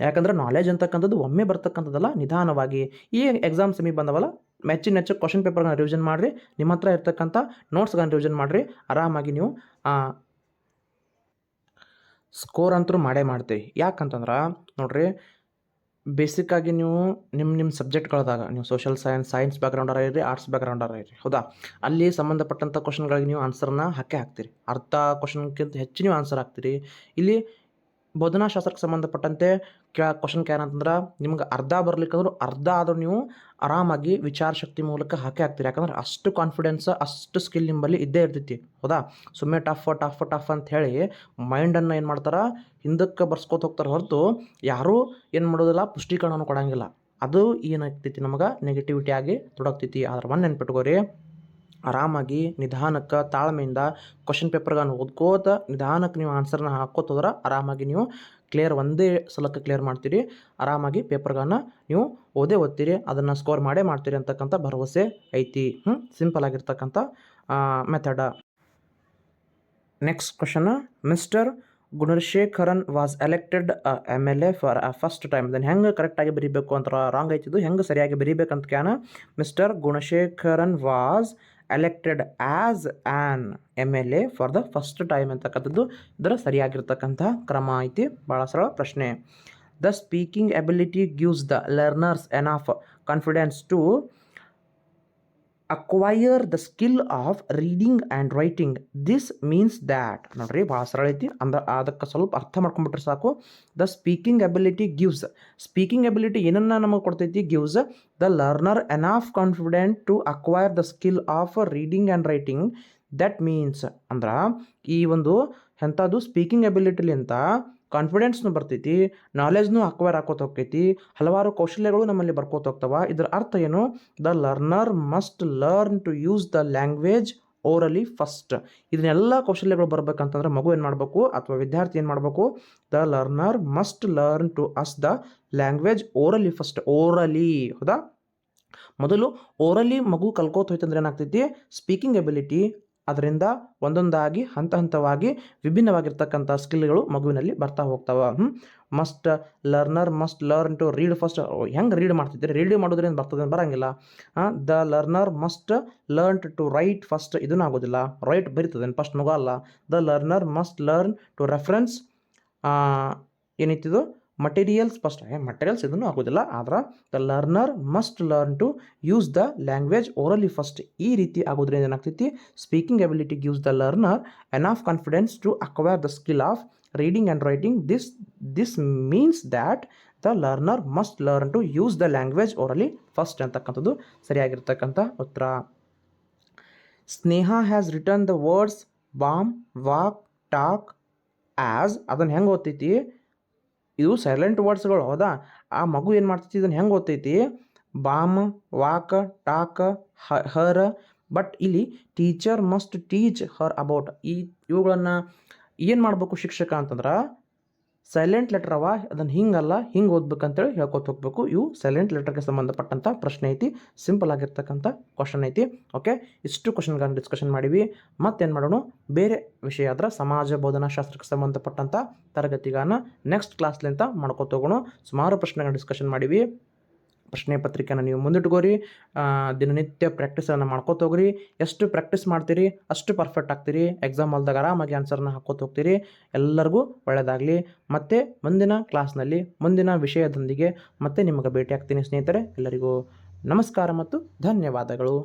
Speaker 1: ಯಾಕಂದ್ರೆ ನಾಲೆಜ್ ಅಂತಕ್ಕಂಥದ್ದು ಒಮ್ಮೆ ಬರ್ತಕ್ಕಂಥದ್ದಲ್ಲ, ನಿಧಾನವಾಗಿ. ಈ ಎಕ್ಸಾಮ್ ಸೆಮಿ ಬಂದವಲ್ಲ, ಮೆಚ್ಚಿನ ಮೆಚ್ಚು ಕ್ವಶನ್ ಪೇಪರ್ನ ರಿವಿಷನ್ ಮಾಡಿರಿ. ನಿಮ್ಮ ಹತ್ರ ಇರ್ತಕ್ಕಂಥ ನೋಟ್ಸ್ಗಳನ್ನ ರಿವಿಷನ್ ಮಾಡಿರಿ. ಆರಾಮಾಗಿ ನೀವು ಸ್ಕೋರ್ ಅಂತೂ ಮಾಡೇ ಮಾಡ್ತೀವಿ ಯಾಕಂತಂದ್ರೆ, ನೋಡಿರಿ ಬೇಸಿಕ್ಕಾಗಿ ನೀವು ನಿಮ್ಮ ನಿಮ್ಮ ಸಬ್ಜೆಕ್ಟ್ಗಳದಾಗ ನೀವು ಸೋಷಲ್ ಸೈನ್ಸ್ ಸೈನ್ಸ್ ಬ್ಯಾಕ್ಗ್ರೌಂಡರ ಇರಿ ಆರ್ಟ್ಸ್ ಬ್ಯಾಕ್ಗ್ರೌಂಡರ ಇರಿ ಹೌದಾ? ಅಲ್ಲಿ ಸಂಬಂಧಪಟ್ಟಂಥ ಕ್ವಶನ್ಗಳಿಗೆ ನೀವು ಆನ್ಸರ್ನ ಹಾಕೇ ಹಾಕ್ತೀರಿ. ಅರ್ಧ ಕ್ವಶನ್ಗಿಂತ ಹೆಚ್ಚು ನೀವು ಆನ್ಸರ್ ಹಾಕ್ತೀರಿ. ಇಲ್ಲಿ ಬೋಧನಾಶಾಸ್ತ್ರಕ್ಕೆ ಸಂಬಂಧಪಟ್ಟಂತೆ ಕೇಳ ಕ್ವಶನ್ ಕ್ಯಾನ್ ಅಂತಂದ್ರೆ ನಿಮ್ಗೆ ಅರ್ಧ ಬರ್ಲಿಕ್ಕಂದ್ರೂ ಅರ್ಧ ಆದರೂ ನೀವು ಆರಾಮಾಗಿ ವಿಚಾರ ಶಕ್ತಿ ಮೂಲಕ ಹಾಕಿ ಹಾಕ್ತೀರಿ. ಯಾಕಂದ್ರೆ ಅಷ್ಟು ಕಾನ್ಫಿಡೆನ್ಸ್ ಅಷ್ಟು ಸ್ಕಿಲ್ ನಿಮ್ಮಲ್ಲಿ ಇದ್ದೇ ಇರ್ತೈತಿ. ಹೌದಾ? ಸುಮ್ಮನೆ ಟಫ್ ಟಫ್ ಟಫ್ ಅಂತ ಹೇಳಿ ಮೈಂಡನ್ನು ಏನು ಮಾಡ್ತಾರೆ? ಹಿಂದಕ್ಕೆ ಬರ್ಸ್ಕೊತ ಹೋಗ್ತಾರೆ ಹೊರತು ಯಾರೂ ಏನು ಮಾಡೋದಿಲ್ಲ ಪುಷ್ಟೀಕರಣವನ್ನು ಕೊಡಂಗಿಲ್ಲ. ಅದು ಏನಾಗ್ತೈತಿ ನಮಗೆ ನೆಗೆಟಿವಿಟಿ ಆಗಿ ತೊಡಗ್ತೈತಿ. ಆದ್ರೆ ಒಂದು ನೆನ್ಪಿಟ್ಕೋರಿ ಆರಾಮಾಗಿ ನಿಧಾನಕ್ಕೆ ತಾಳ್ಮೆಯಿಂದ ಕ್ವಶನ್ ಪೇಪರ್ಗಳನ್ನು ಓದ್ಕೋತ ನಿಧಾನಕ್ಕೆ ನೀವು ಆನ್ಸರ್ನ ಹೋದ್ರೆ ಆರಾಮಾಗಿ ನೀವು ಕ್ಲಿಯರ್ ಒಂದೇ ಸಲಕ್ಕೆ ಕ್ಲಿಯರ್ ಮಾಡ್ತೀರಿ. ಆರಾಮಾಗಿ ಪೇಪರ್ಗಳನ್ನು ನೀವು ಓದೇ ಓದ್ತೀರಿ. ಅದನ್ನು ಸ್ಕೋರ್ ಮಾಡೇ ಮಾಡ್ತೀರಿ ಅಂತಕ್ಕಂಥ ಭರವಸೆ ಐತಿ. ಹ್ಞೂ ಸಿಂಪಲ್ ಆಗಿರ್ತಕ್ಕಂಥ method next question mister Gunasekaran was elected M L A for first time then ಹೆಂಗೆ ಕರೆಕ್ಟಾಗಿ ಬರೀಬೇಕು ಅಂತ ರಾಂಗ್ ಐತಿದ್ದು ಹೆಂಗೆ ಸರಿಯಾಗಿ ಬರೀಬೇಕಂತ ಕ್ಯಾನ mister Gunasekaran was elected as an M L A for the first time ಅಂತಕ್ಕಂಥದ್ದು ಇದರ ಸರಿಯಾಗಿರ್ತಕ್ಕಂಥ ಕ್ರಮ ಐತಿ. ಭಾಳ ಸರಳ ಪ್ರಶ್ನೆ. The speaking ability gives the learners enough confidence to acquire the skill of reading and writing this means that ನೋಡ್ರಿ ಭಾಳ ಸರಳ ಐತಿ. ಅಂದ್ರೆ ಅದಕ್ಕೆ ಸ್ವಲ್ಪ ಅರ್ಥ ಮಾಡ್ಕೊಂಬಿಟ್ರೆ ಸಾಕು. The speaking ability gives speaking ability ಏನನ್ನ ನಮಗೆ ಕೊಡ್ತೈತಿ? Gives the learner enough confident to acquire the skill of reading and writing that means ಅಂದ್ರೆ, ಈ ಒಂದು ಎಂಥದ್ದು ಸ್ಪೀಕಿಂಗ್ ಎಬಿಲಿಟಿಲಿಂತ ಕಾನ್ಫಿಡೆನ್ಸ್ನು ಬರ್ತೈತಿ ನಾಲೆಜ್ನು ಅಕ್ವೈರ್ ಆಕೋತ ಹೋಗ್ತೈತಿ, ಹಲವಾರು ಕೌಶಲ್ಯಗಳು ನಮ್ಮಲ್ಲಿ ಬರ್ಕೋತ ಹೋಗ್ತಾವ. ಇದರ ಅರ್ಥ ಏನು? The learner must learn to use the language orally first ಇದನ್ನೆಲ್ಲ ಕೌಶಲ್ಯಗಳು ಬರಬೇಕಂತಂದ್ರೆ ಮಗು ಏನು ಮಾಡಬೇಕು? ಅಥವಾ ವಿದ್ಯಾರ್ಥಿ ಏನು ಮಾಡಬೇಕು? The learner must learn to use the language orally first orally ಹೌದಾ? ಮೊದಲು ಓರಲಿ ಮಗು ಕಲ್ಕೋತ ಹೋಯ್ತಂದ್ರೆ ಏನಾಗ್ತೈತಿ? ಸ್ಪೀಕಿಂಗ್ ಎಬಿಲಿಟಿ ಅದರಿಂದ ಒಂದೊಂದಾಗಿ ಹಂತ ಹಂತವಾಗಿ ವಿಭಿನ್ನವಾಗಿರ್ತಕ್ಕಂಥ ಸ್ಕಿಲ್ಗಳು ಮಗುವಿನಲ್ಲಿ ಬರ್ತಾ ಹೋಗ್ತಾವೆ. Must learner, must learn to read first. ಹೆಂಗೆ ರೀಡ್ ಮಾಡ್ತಿದ್ದೀರಿ? ರೀಡ್ ಮಾಡೋದ್ರಿಂದ ಬರ್ತದೆ ಬರೋಂಗಿಲ್ಲ. The learner must learn to write first. ಇದನ್ನು ಆಗೋದಿಲ್ಲ. ರೈಟ್ ಬರೀತದೆ ಫಸ್ಟ್ ಮಗು ಅಲ್ಲ. The learner must learn to reference. ಏನೈತಿದು materials first materials ಇದನ್ನು ಆಗೋದಿಲ್ಲ. ಆದ್ರೆ the learner must learn to use the language orally first ಈ ರೀತಿ ಆಗೋದ್ರಿಂದ ಏನಾಗ್ತೈತಿ? Speaking ability gives the learner enough confidence to acquire the skill of reading and writing this this means that the learner must learn to use the language orally first ಅಂತಕ್ಕಂಥದ್ದು ಸರಿಯಾಗಿರ್ತಕ್ಕಂಥ ಉತ್ತರ. Sneha has return the words balm walk talk as ಅದನ್ನು ಹೆಂಗೆ ಓದ್ತೈತಿ? ಇದು silent ವರ್ಡ್ಸ್ಗಳು ಹೌದಾ? ಆ ಮಗು ಏನು ಮಾಡ್ತೈತಿ, ಇದನ್ನು ಹೆಂಗೆ ಓದ್ತೈತಿ? Balm, walk, talk her, but ಇಲ್ಲಿ teacher must teach her about ಈ ಇವುಗಳನ್ನು ಏನು ಮಾಡಬೇಕು ಶಿಕ್ಷಕ ಅಂತಂದ್ರೆ ಸೈಲೆಂಟ್ ಲೆಟರ್ ಅವ, ಅದನ್ನು ಹಿಂಗಲ್ಲ, ಹಿಂಗೆ ಓದ್ಬೇಕಂತೇಳಿ ಹೇಳ್ಕೊತ ಹೋಗ್ಬೇಕು. ಇವು ಸೈಲೆಂಟ್ ಲೆಟರ್ಗೆ ಸಂಬಂಧಪಟ್ಟಂಥ ಪ್ರಶ್ನೆ ಐತಿ ಸಿಂಪಲ್ ಆಗಿರ್ತಕ್ಕಂಥ ಕ್ವಶನ್ ಐತಿ ಓಕೆ ಇಷ್ಟು ಕ್ವಶನ್ಗಳನ್ನು ಡಿಸ್ಕಷನ್ ಮಾಡಿವಿ. ಮತ್ತೇನು ಮಾಡೋಣ? ಬೇರೆ ವಿಷಯ ಆದ್ರೆ ಸಮಾಜ ಬೋಧನಾ ಶಾಸ್ತ್ರಕ್ಕೆ ಸಂಬಂಧಪಟ್ಟಂಥ ತರಗತಿಗಳನ್ನ ನೆಕ್ಸ್ಟ್ ಕ್ಲಾಸ್ಲಿಂತ ಮಾಡ್ಕೊತ ಹೋಗೋಣ. ಸುಮಾರು ಪ್ರಶ್ನೆಗಳನ್ನ ಡಿಸ್ಕಷನ್ ಮಾಡಿವಿ. ಪ್ರಶ್ನೆ ಪತ್ರಿಕೆನ ನೀವು ಮುಂದಿಟ್ಕೋರಿ ದಿನನಿತ್ಯ ಪ್ರಾಕ್ಟೀಸನ್ನು ಮಾಡ್ಕೋತ ಹೋಗ್ರಿ. ಎಷ್ಟು ಪ್ರಾಕ್ಟೀಸ್ ಮಾಡ್ತೀರಿ, ಅಷ್ಟು ಪರ್ಫೆಕ್ಟ್ ಆಗ್ತೀರಿ. ಎಕ್ಸಾಮ್ ಅಲ್ದಾಗ ಆರಾಮಾಗಿ ಆನ್ಸರ್ನ ಹಾಕೋತ ಹೋಗ್ತೀರಿ. ಎಲ್ಲರಿಗೂ ಒಳ್ಳೆಯದಾಗಲಿ ಮತ್ತು ಮುಂದಿನ ಕ್ಲಾಸ್ನಲ್ಲಿ ಮುಂದಿನ ವಿಷಯದೊಂದಿಗೆ ಮತ್ತೆ ನಿಮಗೆ ಭೇಟಿ ಆಗ್ತೀನಿ ಸ್ನೇಹಿತರೆ. ಎಲ್ಲರಿಗೂ ನಮಸ್ಕಾರ ಮತ್ತು ಧನ್ಯವಾದಗಳು.